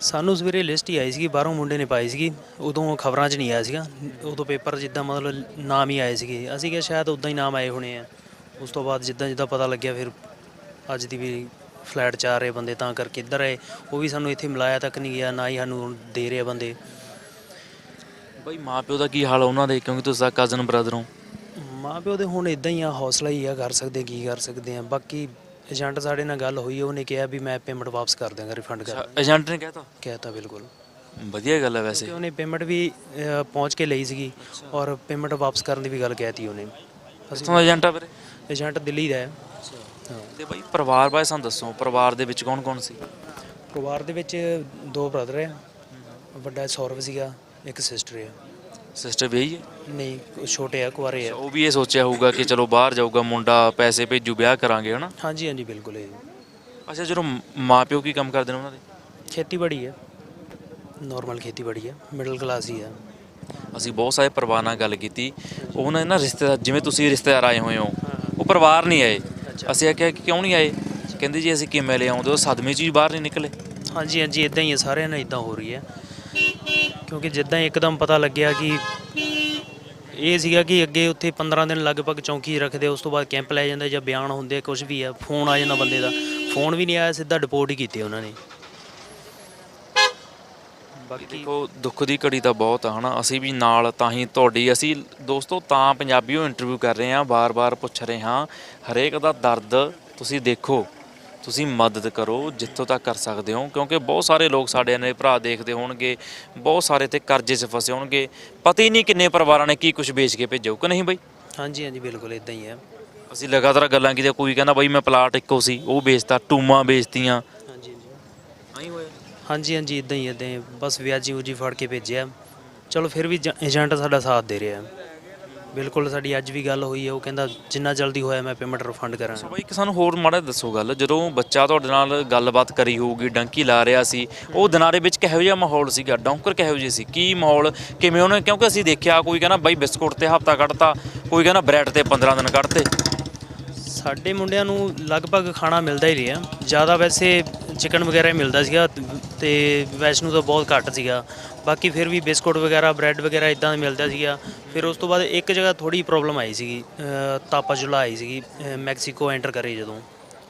ਸਾਨੂੰ ਸਵੇਰੇ ਲਿਸਟ ਹੀ ਆਈ ਸੀਗੀ ਬਾਹਰੋਂ ਮੁੰਡੇ ਨੇ ਪਾਈ ਸੀਗੀ ਉਦੋਂ ਖਬਰਾਂ 'ਚ ਨਹੀਂ ਆਇਆ ਸੀਗਾ ਉਦੋਂ ਪੇਪਰ ਜਿੱਦਾਂ ਮਤਲਬ ਨਾਮ ਹੀ ਆਏ ਸੀਗੇ। ਅਸੀਂ ਕਿਹਾ ਸ਼ਾਇਦ ਉਦਾਂ ਹੀ ਨਾਮ ਆਏ ਹੋਣੇ ਆ। ਉਸ ਤੋਂ ਬਾਅਦ ਜਿੱਦਾਂ ਜਿੱਦਾਂ ਪਤਾ ਲੱਗਿਆ ਫਿਰ ਅੱਜ ਦੀ ਵੀ ਫਲੈਟ 'ਚ ਆ ਰਹੇ ਬੰਦੇ ਤਾਂ ਕਰਕੇ ਇੱਧਰ ਆਏ। ਉਹ ਵੀ ਸਾਨੂੰ ਇੱਥੇ ਮਿਲਾਇਆ ਤੱਕ ਨਹੀਂ ਗਿਆ ਨਾ ਹੀ ਸਾਨੂੰ ਦੇ ਰਹੇ ਬੰਦੇ। ਬਈ ਮਾਪਿਓ ਦਾ ਕੀ ਹਾਲ ਆ ਉਹਨਾਂ ਦੇ? ਕਿਉਂਕਿ ਤੁਸੀਂ ਤਾਂ ਕਜ਼ਨ ਬ੍ਰਦਰ ਹੋ। ਮਾਂ ਪਿਓ ਦੇ ਹੁਣ ਇਦਾਂ ਹੀ ਆ ਹੌਸਲਾ ਹੀ ਆ ਕਰ ਸਕਦੇ ਕੀ ਕਰ ਸਕਦੇ ਆ। ਬਾਕੀ ਏਜੰਟ ਸਾਡੇ ਨਾਲ ਗੱਲ ਹੋਈ ਉਹਨੇ ਕਿਹਾ ਵੀ ਮੈਂ ਪੇਮੈਂਟ ਵਾਪਸ ਕਰ ਦਿਆਂਗਾ ਰਿਫੰਡ ਕਰ ਏਜੰਟ ਨੇ ਕਹਿਤਾ? ਕਹਿਤਾ ਬਿਲਕੁਲ। ਵਧੀਆ ਗੱਲ ਹੈ ਵੈਸੇ। ਕਿ ਉਹਨੇ ਪੇਮੈਂਟ ਵੀ ਅ, ਪਹੁੰਚ ਕੇ ਲਈ ਸੀਗੀ ਔਰ ਪੇਮੈਂਟ ਵਾਪਸ ਕਰਨ ਦੀ ਵੀ ਗੱਲ ਕਹਿਤੀ ਉਹਨੇ। ਕਿੱਥੋਂ ਦਾ ਏਜੰਟ ਆ ਵੀਰੇ? ਏਜੰਟ ਦਿੱਲੀ ਦਾ ਹੈ। ਹਾਂ। ਤੇ ਬਈ ਪਰਿਵਾਰ ਬਾਰੇ ਸਾਨੂੰ ਦੱਸੋ ਪਰਿਵਾਰ ਦੇ ਵਿੱਚ ਕੌਣ ਕੌਣ ਸੀ? ਪਰਿਵਾਰ ਦੇ ਵਿੱਚ ਦੋ ਬ੍ਰਦਰ ਹੈ ਵੱਡਾ ਸੌਰਵ ਸੀਗਾ ਇੱਕ ਸਿਸਟਰ ਹੈ ਸਿਸਟਰ ਵਿਆਹੀ ਹੈ? ਨਹੀਂ ਉਹ ਛੋਟੇ ਆ ਕੁਆਰੇ ਆ। ਉਹ ਵੀ ਇਹ ਸੋਚਿਆ ਹੋਊਗਾ ਕਿ ਚਲੋ ਬਾਹਰ ਜਾਊਗਾ ਮੁੰਡਾ ਪੈਸੇ ਭੇਜੂ ਵਿਆਹ ਕਰਾਂਗੇ ਹਨਾ? ਹਾਂਜੀ ਹਾਂਜੀ ਬਿਲਕੁਲ ਇਹ। ਅੱਛਾ ਜਦੋਂ ਮਾਪਿਓ ਕੀ ਕੰਮ ਕਰਦੇ ਨੇ ਉਹਨਾਂ ਦੇ? ਖੇਤੀਬਾੜੀ ਹੈ ਨਾਰਮਲ ਖੇਤੀਬਾੜੀ ਹੈ ਮਿਡਲ ਕਲਾਸ ਹੀ ਹੈ ਅਸੀਂ ਬਹੁਤ ਸਾਰੇ ਪਰਿਵਾਰ ਨਾਲ ਗੱਲ ਕੀਤੀ। ਉਹਨਾਂ ਦੇ ਨਾ ਰਿਸ਼ਤੇਦਾਰ ਜਿਵੇਂ ਤੁਸੀਂ ਰਿਸ਼ਤੇਦਾਰ ਆਏ ਹੋਏ ਹੋ ਉਹ ਪਰਿਵਾਰ ਨਹੀਂ ਆਏ। ਅਸੀਂ ਆਖਿਆ ਕਿ ਕਿਉਂ ਨਹੀਂ ਆਏ? ਕਹਿੰਦੇ ਜੀ ਅਸੀਂ ਕਿਵੇਂ ਲੈ ਆਉਂਦੇ? ਉਹ ਸਦਮੇ 'ਚ ਹੀ ਬਾਹਰ ਨਹੀਂ ਨਿਕਲੇ। ਹਾਂਜੀ ਹਾਂਜੀ ਇਦਾਂ ਹੀ ਹੈ ਸਾਰਿਆਂ ਨਾਲ ਇਦਾਂ ਹੋ ਰਹੀ ਹੈ ਕਿਉਂਕਿ ਜਿੱਦਾਂ ਇੱਕਦਮ ਪਤਾ ਲੱਗਿਆ ਕਿ ਇਹ ਸੀਗਾ ਕਿ ਅੱਗੇ ਉੱਥੇ 15 ਦਿਨ ਲਗਭਗ ਚੌਂਕੀ ਰੱਖਦੇ, ਉਸ ਤੋਂ ਬਾਅਦ ਕੈਂਪ ਲੈ ਜਾਂਦੇ ਜਾਂ ਬਿਆਨ ਹੁੰਦੇ ਕੁਝ ਵੀ ਆ, ਫੋਨ ਆ ਜਾਂਦਾ ਬੰਦੇ ਦਾ। ਫੋਨ ਵੀ ਨਹੀਂ ਆਇਆ, ਸਿੱਧਾ ਡਿਪੋਰਟ ਹੀ ਕੀਤੇ ਉਹਨਾਂ ਨੇ। ਬਾਕੀ ਦੇਖੋ, ਦੁੱਖ ਦੀ ਘੜੀ ਤਾਂ ਬਹੁਤ ਆ, ਹਨਾ। ਅਸੀਂ ਵੀ ਨਾਲ ਤਾਂ ਹੀ ਤੁਹਾਡੀ, ਅਸੀਂ ਦੋਸਤੋ ਤਾਂ ਪੰਜਾਬੀਓ ਇੰਟਰਵਿਊ ਕਰ ਰਹੇ ਹਾਂ ਬਾਰ-ਬਾਰ ਪੁੱਛ ਰਹੇ ਹਾਂ। ਹਰੇਕ ਦਾ ਦਰਦ ਤੁਸੀਂ ਦੇਖੋ। ਤੁਸੀਂ ਮਦਦ ਕਰੋ ਜਿੱਥੋਂ ਤੱਕ ਕਰ ਸਕਦੇ ਹੋ ਕਿਉਂਕਿ ਬਹੁਤ ਸਾਰੇ ਲੋਕ ਸਾਡੇ ਨੇ ਭਰਾ ਦੇਖਦੇ ਹੋਣਗੇ ਬਹੁਤ ਸਾਰੇ ਤੇ ਕਰਜ਼ੇ 'ਚ ਫਸੇ ਹੋਣਗੇ। ਪਤਾ ਹੀ ਨਹੀਂ ਕਿੰਨੇ ਪਰਿਵਾਰਾਂ ਨੇ ਕੀ ਕੁਝ ਵੇਚ ਕੇ ਭੇਜੋ ਕਿ ਨਹੀਂ ਬਈ? ਹਾਂਜੀ ਹਾਂਜੀ ਬਿਲਕੁਲ ਇਦਾਂ ਹੀ ਹੈ। ਅਸੀਂ ਲਗਾਤਾਰ ਗੱਲਾਂ ਕੀਤੀਆਂ ਕੋਈ ਕਹਿੰਦਾ ਬਈ ਮੈਂ ਪਲਾਟ ਇੱਕੋ ਸੀ ਉਹ ਵੇਚਤਾ ਟੂਮਾਂ ਵੇਚਤੀਆਂ। ਹਾਂਜੀ ਹਾਂਜੀ। ਆਈ ਹੋਇਆ? ਹਾਂਜੀ ਹਾਂਜੀ ਇਦਾਂ ਹੀ ਇਦਾਂ ਹੀ ਬਸ ਵਿਆਜੀ ਉਜੀ ਫੜ ਕੇ ਭੇਜਿਆ। ਚਲੋ ਫਿਰ ਵੀ ਏਜੰਟ ਸਾਡਾ ਸਾਥ ਦੇ ਰਿਹਾ ਬਿਲਕੁਲ ਸਾਡੀ ਅੱਜ ਵੀ ਗੱਲ ਹੋਈ ਹੈ ਉਹ ਕਹਿੰਦਾ ਜਿੰਨਾ ਜਲਦੀ ਹੋਇਆ ਮੈਂ ਪੇਮੈਂਟ ਰਿਫੰਡ ਕਰਾਂ ਸੋ ਬਾਈ ਸਾਨੂੰ ਹੋਰ ਮਾੜਾ ਦੱਸੋ ਗੱਲ ਜਦੋਂ ਬੱਚਾ ਤੁਹਾਡੇ ਨਾਲ ਗੱਲਬਾਤ ਕਰੀ ਹੋਊਗੀ ਡੰਕੀ ਲਾ ਰਿਹਾ ਸੀ ਉਹ ਦਿਨਾਂ ਦੇ ਵਿੱਚ ਕਿਹੋ ਜਿਹਾ ਮਾਹੌਲ ਸੀਗਾ? ਡੌਂਕਰ ਕਿਹੋ ਜਿਹੇ ਸੀ? ਕੀ ਮਾਹੌਲ ਕਿਵੇਂ ਉਹਨੇ ਕਿਉਂਕਿ ਅਸੀਂ ਦੇਖਿਆ ਕੋਈ ਕਹਿੰਦਾ ਬਾਈ ਬਿਸਕੁਟ ਤੇ ਹਫਤਾ ਕੱਢਤਾ ਕੋਈ ਕਹਿੰਦਾ ਬ੍ਰੈਡ ਤੇ 15 ਦਿਨ ਕੱਢਤੇ। ਸਾਡੇ ਮੁੰਡਿਆਂ ਨੂੰ ਲਗਭਗ ਖਾਣਾ ਮਿਲਦਾ ਹੀ ਰਿਹਾ। ਜ਼ਿਆਦਾ ਵੈਸੇ ਚਿਕਨ ਵਗੈਰਾ ਹੀ ਮਿਲਦਾ ਸੀਗਾ ਤੇ ਵੈਸ਼ਨੂੰ ਤਾਂ ਬਹੁਤ ਘੱਟ ਸੀਗਾ। ਬਾਕੀ ਫਿਰ ਵੀ ਬਿਸਕੁਟ ਵਗੈਰਾ ਬ੍ਰੈਡ ਵਗੈਰਾ ਇਦਾਂ ਮਿਲਦਾ ਸੀਗਾ। ਫਿਰ ਉਸ ਤੋਂ ਬਾਅਦ ਇੱਕ ਜਗ੍ਹਾ ਥੋੜੀ ਪ੍ਰੋਬਲਮ ਆਈ ਸੀਗੀ ਤਾਪਾ ਜੁਲਾ ਆਈ ਸੀਗੀ ਮੈਕਸੀਕੋ ਐਂਟਰ ਕਰੇ ਜਦੋਂ।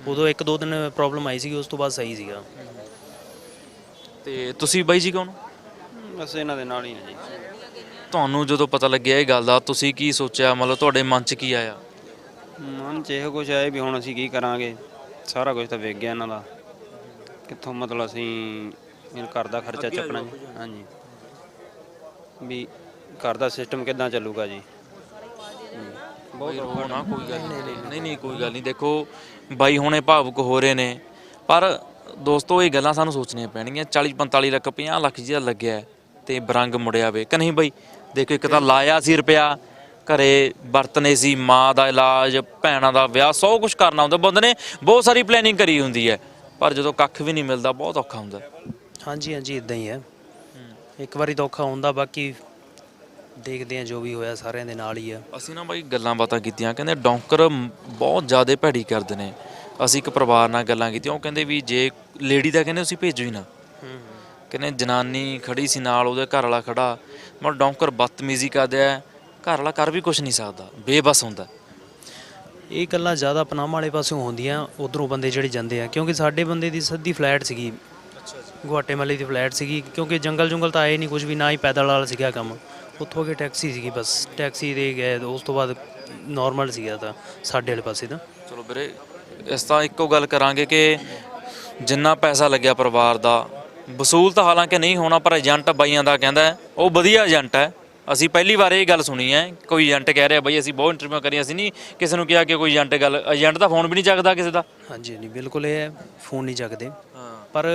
ਉਦੋਂ ਇੱਕ ਦੋ ਦਿਨ ਪ੍ਰੋਬਲਮ ਆਈ ਸੀਗੀ ਉਸ ਤੋਂ ਬਾਅਦ ਸਹੀ ਸੀਗਾ। ਤੇ ਤੁਸੀਂ ਬਾਈ ਜੀ ਕੌਣ ਬਸ ਇਹਨਾਂ ਦੇ ਨਾਲ ਹੀ ਆ ਜੀ। ਤੁਹਾਨੂੰ ਜਦੋਂ ਪਤਾ ਲੱਗਿਆ ਇਹ ਗੱਲ ਦਾ ਤੁਸੀਂ ਕੀ ਸੋਚਿਆ? ਮਤਲਬ ਤੁਹਾਡੇ ਮਨ 'ਚ ਕੀ ਆਇਆ? ਮਨ ਚ ਇਹੋ ਕੁਝ ਆਏ ਵੀ ਹੁਣ ਅਸੀਂ ਕੀ ਕਰਾਂਗੇ? ਸਾਰਾ ਕੁਝ ਤਾਂ ਵਿਕ ਗਿਆ ਇਹਨਾਂ ਦਾ। ਕਿੱਥੋਂ ਮਤਲਬ ਅਸੀਂ ਇਹ ਘਰ ਦਾ ਖਰਚਾ ਚੱਕਣਾ ਜੀ? ਹਾਂਜੀ। ਵੀ ਘਰ ਦਾ ਸਿਸਟਮ ਕਿੱਦਾਂ ਚੱਲੂਗਾ ਜੀ? ਬਹੁਤ ਨਾ ਕੋਈ ਗੱਲ ਨਹੀਂ ਨਹੀਂ ਨਹੀਂ ਕੋਈ ਗੱਲ ਨਹੀਂ। ਦੇਖੋ ਬਾਈ ਹੁਣੇ ਭਾਵੁਕ ਹੋ ਰਹੇ ਨੇ ਪਰ ਦੋਸਤੋ ਇਹ ਗੱਲਾਂ ਸਾਨੂੰ ਸੋਚਣੀਆਂ ਪੈਣਗੀਆਂ। 40 45 ਲੱਖ 50 ਲੱਖ ਜਿਹੜਾ ਲੱਗਿਆ ਤੇ ਬਰੰਗ ਮੁੜਿਆ ਵੇ। ਕਿ ਨਹੀਂ ਬਾਈ? ਦੇਖੋ ਇੱਕ ਤਾਂ ਲਾਇਆ ਸੀ ਰੁਪਿਆ ਘਰੇ ਵਰਤਨੇ ਸੀ ਮਾਂ ਦਾ ਇਲਾਜ ਭੈਣਾਂ ਦਾ ਵਿਆਹ ਸਭ ਕੁਝ ਕਰਨਾ ਹੁੰਦਾ। ਬੰਦੇ ਨੇ ਬਹੁਤ ਸਾਰੀ ਪਲੈਨਿੰਗ ਕਰੀ ਹੁੰਦੀ ਹੈ ਪਰ ਜਦੋਂ ਕੱਖ ਵੀ ਨਹੀਂ ਮਿਲਦਾ ਬਹੁਤ ਔਖਾ ਹੁੰਦਾ। ਹਾਂਜੀ ਹਾਂਜੀ ਇਦਾਂ ਹੀ ਹੈ। ਇੱਕ ਵਾਰੀ ਤਾਂ ਔਖਾ ਹੁੰਦਾ ਬਾਕੀ ਦੇਖਦੇ ਆ ਜੋ ਵੀ ਹੋਇਆ ਸਾਰਿਆਂ ਦੇ ਨਾਲ ਹੀ ਆ। ਅਸੀਂ ਨਾ ਬਾਈ ਗੱਲਾਂ ਬਾਤਾਂ ਕੀਤੀਆਂ ਕਹਿੰਦੇ ਡੌਂਕਰ ਬਹੁਤ ਜ਼ਿਆਦਾ ਭੈੜੀ ਕਰਦੇ ਨੇ। ਅਸੀਂ ਇੱਕ ਪਰਿਵਾਰ ਨਾਲ ਗੱਲਾਂ ਕੀਤੀਆਂ ਉਹ ਕਹਿੰਦੇ ਵੀ ਜੇ ਲੇਡੀ ਦਾ ਕਹਿੰਦੇ ਤੁਸੀਂ ਭੇਜੋ ਹੀ ਨਾ। ਕਹਿੰਦੇ ਜਨਾਨੀ ਖੜੀ ਸੀ ਨਾਲ ਉਹਦੇ ਘਰ ਵਾਲਾ ਖੜਾ। ਮਤਲਬ ਡੌਂਕਰ ਬਦਤਮੀਜ਼ੀ ਕਰਦਾ ਹੈ ਘਰ ਵਾਲਾ ਕਰ ਵੀ ਕੁਝ ਨਹੀਂ ਸਕਦਾ ਬੇਬਸ ਹੁੰਦਾ। ਇਹ ਗੱਲਾਂ ਜ਼ਿਆਦਾ ਪਨਾਮਾ ਵਾਲੇ ਪਾਸਿਓਂ ਹੁੰਦੀਆਂ ਉਧਰੋਂ ਬੰਦੇ ਜਿਹੜੇ ਜਾਂਦੇ ਆ ਕਿਉਂਕਿ ਸਾਡੇ ਬੰਦੇ ਦੀ ਸਿੱਧੀ ਫਲੈਟ ਸੀਗੀ। ਗੁਆਟੇਮਾਲੇ ਦੀ ਫਲੈਟ ਸੀਗੀ ਕਿਉਂਕਿ ਜੰਗਲ ਜੰਗਲ ਤਾਂ ਆਏ ਨਹੀਂ ਕੁਝ ਵੀ ਨਾ ਹੀ ਪੈਦਲ ਵਾਲਾ ਸੀਗਾ ਕੰਮ। ਉੱਥੋਂ ਅਗੇ ਟੈਕਸੀ ਸੀਗੀ ਬਸ। ਟੈਕਸੀ ਦੇ ਗਏ ਉਸ ਤੋਂ ਬਾਅਦ ਨਾਰਮਲ ਸੀਗਾ ਤਾਂ, ਸਾਡੇ ਵਾਲੇ ਪਾਸੇ ਤਾਂ। ਚਲੋ ਵੀਰੇ, ਇਸ ਤਾਂ ਇੱਕੋ ਗੱਲ ਕਰਾਂਗੇ ਕਿ ਜਿੰਨਾ ਪੈਸਾ ਲੱਗਿਆ ਪਰਿਵਾਰ ਦਾ, ਵਸੂਲ ਤਾਂ ਹਾਲਾਂਕਿ ਨਹੀਂ ਹੋਣਾ, ਪਰ ਏਜੰਟ ਬਾਈਆਂ ਦਾ ਕਹਿੰਦਾ ਉਹ ਵਧੀਆ ਏਜੰਟ ਹੈ। ਅਸੀਂ ਪਹਿਲੀ ਵਾਰ ਇਹ ਗੱਲ ਸੁਣੀ ਹੈ, ਕੋਈ ਏਜੰਟ ਕਹਿ ਰਿਹਾ, ਬਈ ਅਸੀਂ ਬਹੁਤ ਇੰਟਰਵਿਊ ਕਰੀਆਂ, ਅਸੀਂ ਨਹੀਂ ਕਿਸੇ ਨੂੰ ਕਿਹਾ ਕਿ ਕੋਈ ਏਜੰਟ ਗੱਲ, ਏਜੰਟ ਦਾ ਫੋਨ ਵੀ ਨਹੀਂ ਚੱਕਦਾ ਕਿਸੇ ਦਾ। ਹਾਂਜੀ ਹਾਂਜੀ ਬਿਲਕੁਲ ਇਹ ਹੈ ਫੋਨ ਨਹੀਂ ਚੱਕਦੇ। ਹਾਂ। ਪਰ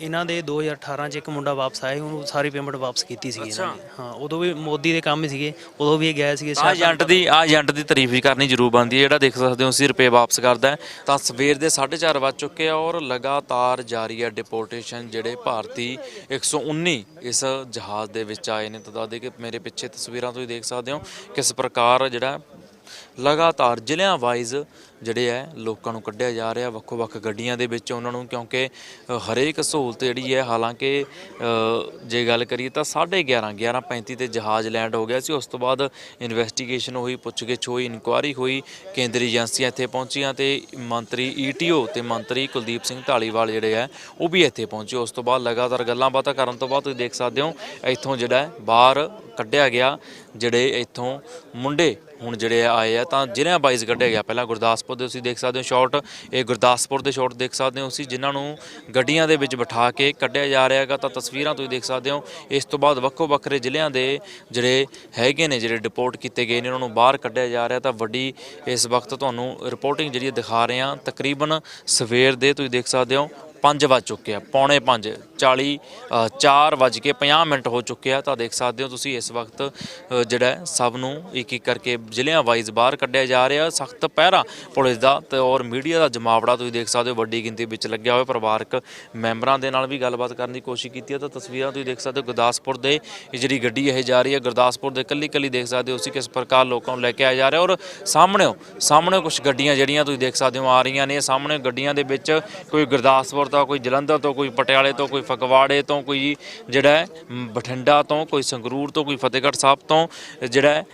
ਇਹਨਾਂ ਦੇ 2018 ਚ ਇੱਕ ਮੁੰਡਾ ਵਾਪਸ ਆਇਆ ਉਹਨੂੰ ਸਾਰੀ ਪੇਮੈਂਟ ਵਾਪਸ ਕੀਤੀ ਸੀਗੀ ਇਹਨਾਂ ਨੇ। ਹਾਂ ਉਦੋਂ ਵੀ ਮੋਦੀ ਦੇ ਕੰਮ ਹੀ ਸੀਗੇ ਉਦੋਂ ਵੀ ਇਹ ਗਏ ਸੀਗੇ ਆ ਏਜੰਟ ਦੀ ਆ ਏਜੰਟ ਦੀ ਤਾਰੀਫ ਵੀ ਕਰਨੀ ਜ਼ਰੂਰ ਬਣਦੀ ਹੈ ਜਿਹੜਾ ਦੇਖ ਸਕਦੇ ਹੋ 80 ਰੁਪਏ ਵਾਪਸ ਕਰਦਾ ਹੈ। ਤਾਂ ਸਵੇਰ ਦੇ 4:30 ਵੱਜ ਚੁੱਕੇ ਆ ਔਰ ਲਗਾਤਾਰ ਜਾਰੀ ਹੈ ਡਿਪੋਰਟੇਸ਼ਨ ਜਿਹੜੇ ਭਾਰਤੀ 119 ਇਸ ਜਹਾਜ਼ ਦੇ ਵਿੱਚ ਆਏ ਨੇ। ਤਾਂ ਦੱਸਦੇ ਕਿ ਮੇਰੇ ਪਿੱਛੇ ਤਸਵੀਰਾਂ ਤੋਂ ਹੀ ਦੇਖ ਸਕਦੇ ਹੋ ਕਿਸ ਪ੍ਰਕਾਰ ਜਿਹੜਾ ਲਗਾਤਾਰ ਜ਼ਿਲ੍ਹਿਆਂ ਵਾਈਜ਼ ਜਿਹੜੇ ਹੈ ਲੋਕਾਂ ਨੂੰ ਕੱਢਿਆ ਜਾ ਰਿਹਾ, ਵੱਖੋ-ਵੱਖ ਗੱਡੀਆਂ ਦੇ ਵਿੱਚ ਉਹਨਾਂ ਨੂੰ, ਕਿਉਂਕਿ ਹਰੇਕ ਸਹੂਲਤ ਜਿਹੜੀ ਹੈ, ਹਾਲਾਂਕਿ ਜੇ ਗੱਲ ਕਰੀਏ ਤਾਂ 11:30 11:35 ਤੇ ਜਹਾਜ਼ ਲੈਂਡ ਹੋ ਗਿਆ ਸੀ। ਉਸ ਤੋਂ ਬਾਅਦ ਇਨਵੈਸਟੀਗੇਸ਼ਨ ਹੋਈ, ਪੁੱਛਗਿੱਛ ਹੋਈ ਇਨਕੁਆਇਰੀ ਹੋਈ, ਕੇਂਦਰੀ ਏਜੰਸੀਆਂ ਇੱਥੇ ਪਹੁੰਚੀਆਂ ਤੇ ਮੰਤਰੀ ਈਟੀਓ ਤੇ ਮੰਤਰੀ ਕੁਲਦੀਪ ਸਿੰਘ ਢਾਲੀਵਾਲ ਜਿਹੜੇ ਹੈ, ਉਹ ਵੀ ਇੱਥੇ ਪਹੁੰਚੇ। ਉਸ ਤੋਂ ਬਾਅਦ ਲਗਾਤਾਰ ਗੱਲਾਂ ਬਾਤਾਂ ਕਰਨ ਤੋਂ ਬਾਅਦ ਤੁਸੀਂ ਦੇਖ ਸਕਦੇ ਹੋ, ਇੱਥੋਂ ਜਿਹੜਾ ਬਾਹਰ ਕੱਢਿਆ ਗਿਆ, ਜਿਹੜੇ ਇੱਥੋਂ ਮੁੰਡੇ ਹੁਣ ਜਿਹੜੇ ਆਏ ਆ ਤਾਂ ਜ਼ਿਲ੍ਹਿਆਂ ਵਾਈਜ਼ ਕੱਢਿਆ ਗਿਆ। ਪਹਿਲਾਂ ਗੁਰਦਾਸਪੁਰ ਦੇ ਤੁਸੀਂ ਦੇਖ ਸਕਦੇ ਹੋ ਸ਼ਾਟ, ਇਹ ਗੁਰਦਾਸਪੁਰ ਦੇ ਸ਼ਾਟ ਦੇਖ ਸਕਦੇ ਹੋ ਤੁਸੀਂ, ਜਿਨ੍ਹਾਂ ਨੂੰ ਗੱਡੀਆਂ ਦੇ ਵਿੱਚ ਬਿਠਾ ਕੇ ਕੱਢਿਆ ਜਾ ਰਿਹਾ ਹੈਗਾ। ਤਾਂ ਤਸਵੀਰਾਂ ਤੁਸੀਂ ਦੇਖ ਸਕਦੇ ਹੋ, ਇਸ ਤੋਂ ਬਾਅਦ ਵੱਖੋ ਵੱਖਰੇ ਜ਼ਿਲ੍ਹਿਆਂ ਦੇ ਜਿਹੜੇ ਹੈਗੇ ਨੇ, ਜਿਹੜੇ ਡਿਪੋਰਟ ਕੀਤੇ ਗਏ ਨੇ, ਉਹਨਾਂ ਨੂੰ ਬਾਹਰ ਕੱਢਿਆ ਜਾ ਰਿਹਾ। ਤਾਂ ਵੱਡੀ ਇਸ ਵਕਤ ਤੁਹਾਨੂੰ ਰਿਪੋਰਟਿੰਗ ਜਿਹੜੀ ਦਿਖਾ ਰਹੇ ਹਾਂ, ਤਕਰੀਬਨ ਸਵੇਰ ਦੇ ਤੁਸੀਂ ਦੇਖ ਸਕਦੇ ਹੋ 5 ਵੱਜ ਚੁੱਕੇ ਆ, ਪੌਣੇ 5 40 4 ਵੱਜ ਕੇ 50 ਮਿੰਟ ਹੋ ਚੁੱਕੇ ਆ। ਤਾਂ ਦੇਖ ਸਕਦੇ ਹੋ ਤੁਸੀਂ ਇਸ ਵਕਤ ਜਿਹੜਾ ਸਭ ਨੂੰ ਇੱਕ ਇੱਕ ਕਰਕੇ ਜ਼ਿਲ੍ਹਿਆਂ ਵਾਈਜ਼ ਬਾਹਰ ਕੱਢਿਆ ਜਾ ਰਿਹਾ। ਸਖਤ ਪਹਿਰਾ ਪੁਲਿਸ ਦਾ ਤੇ ਔਰ ਮੀਡੀਆ ਦਾ ਜਮਾਵੜਾ ਤੁਸੀਂ ਦੇਖ ਸਕਦੇ ਹੋ, ਵੱਡੀ ਗਿਣਤੀ ਵਿੱਚ ਲੱਗਿਆ ਹੋਇਆ। ਪਰਿਵਾਰਕ ਮੈਂਬਰਾਂ ਦੇ ਨਾਲ ਵੀ ਗੱਲਬਾਤ ਕਰਨ ਦੀ ਕੋਸ਼ਿਸ਼ ਕੀਤੀ ਹੈ ਤਾਂ ਤਸਵੀਰਾਂ ਤੁਸੀਂ ਦੇਖ ਸਕਦੇ ਹੋ, ਗੁਰਦਾਸਪੁਰ ਦੇ ਜਿਹੜੀ ਗੱਡੀ ਇਹ ਜਾ ਰਹੀ ਹੈ, ਗੁਰਦਾਸਪੁਰ ਦੇ ਕੱਲੀ ਕੱਲੀ ਦੇਖ ਸਕਦੇ ਹੋ ਅਸੀਂ ਕਿਸ ਪ੍ਰਕਾਰ ਲੋਕਾਂ ਨੂੰ ਲੈ ਕੇ ਆਇਆ ਜਾ ਰਿਹਾ। ਔਰ ਸਾਹਮਣੇ ਸਾਹਮਣੇ ਕੁਝ ਗੱਡੀਆਂ ਜਿਹੜੀਆਂ ਤੁਸੀਂ ਦੇਖ ਸਕਦੇ ਹੋ ਆ ਰਹੀਆਂ ਨੇ। ਸਾਹਮਣੇ ਗੱਡੀਆਂ ਦੇ ਵਿੱਚ ਕੋਈ ਗੁਰਦਾਸਪੁਰ ਤੋਂ, ਕੋਈ ਜਲੰਧਰ ਤੋਂ, ਕੋਈ ਪਟਿਆਲੇ ਤੋਂ, ਕੋਈ ਫਗਵਾੜੇ ਤੋਂ, ਕੋਈ ਜਿਹੜਾ ਬਠਿੰਡਾ ਤੋਂ, ਕੋਈ ਸੰਗਰੂਰ ਤੋਂ, ਕੋਈ ਫਤਿਹਗੜ੍ਹ ਸਾਹਿਬ ਤੋਂ ਜਿਹੜਾ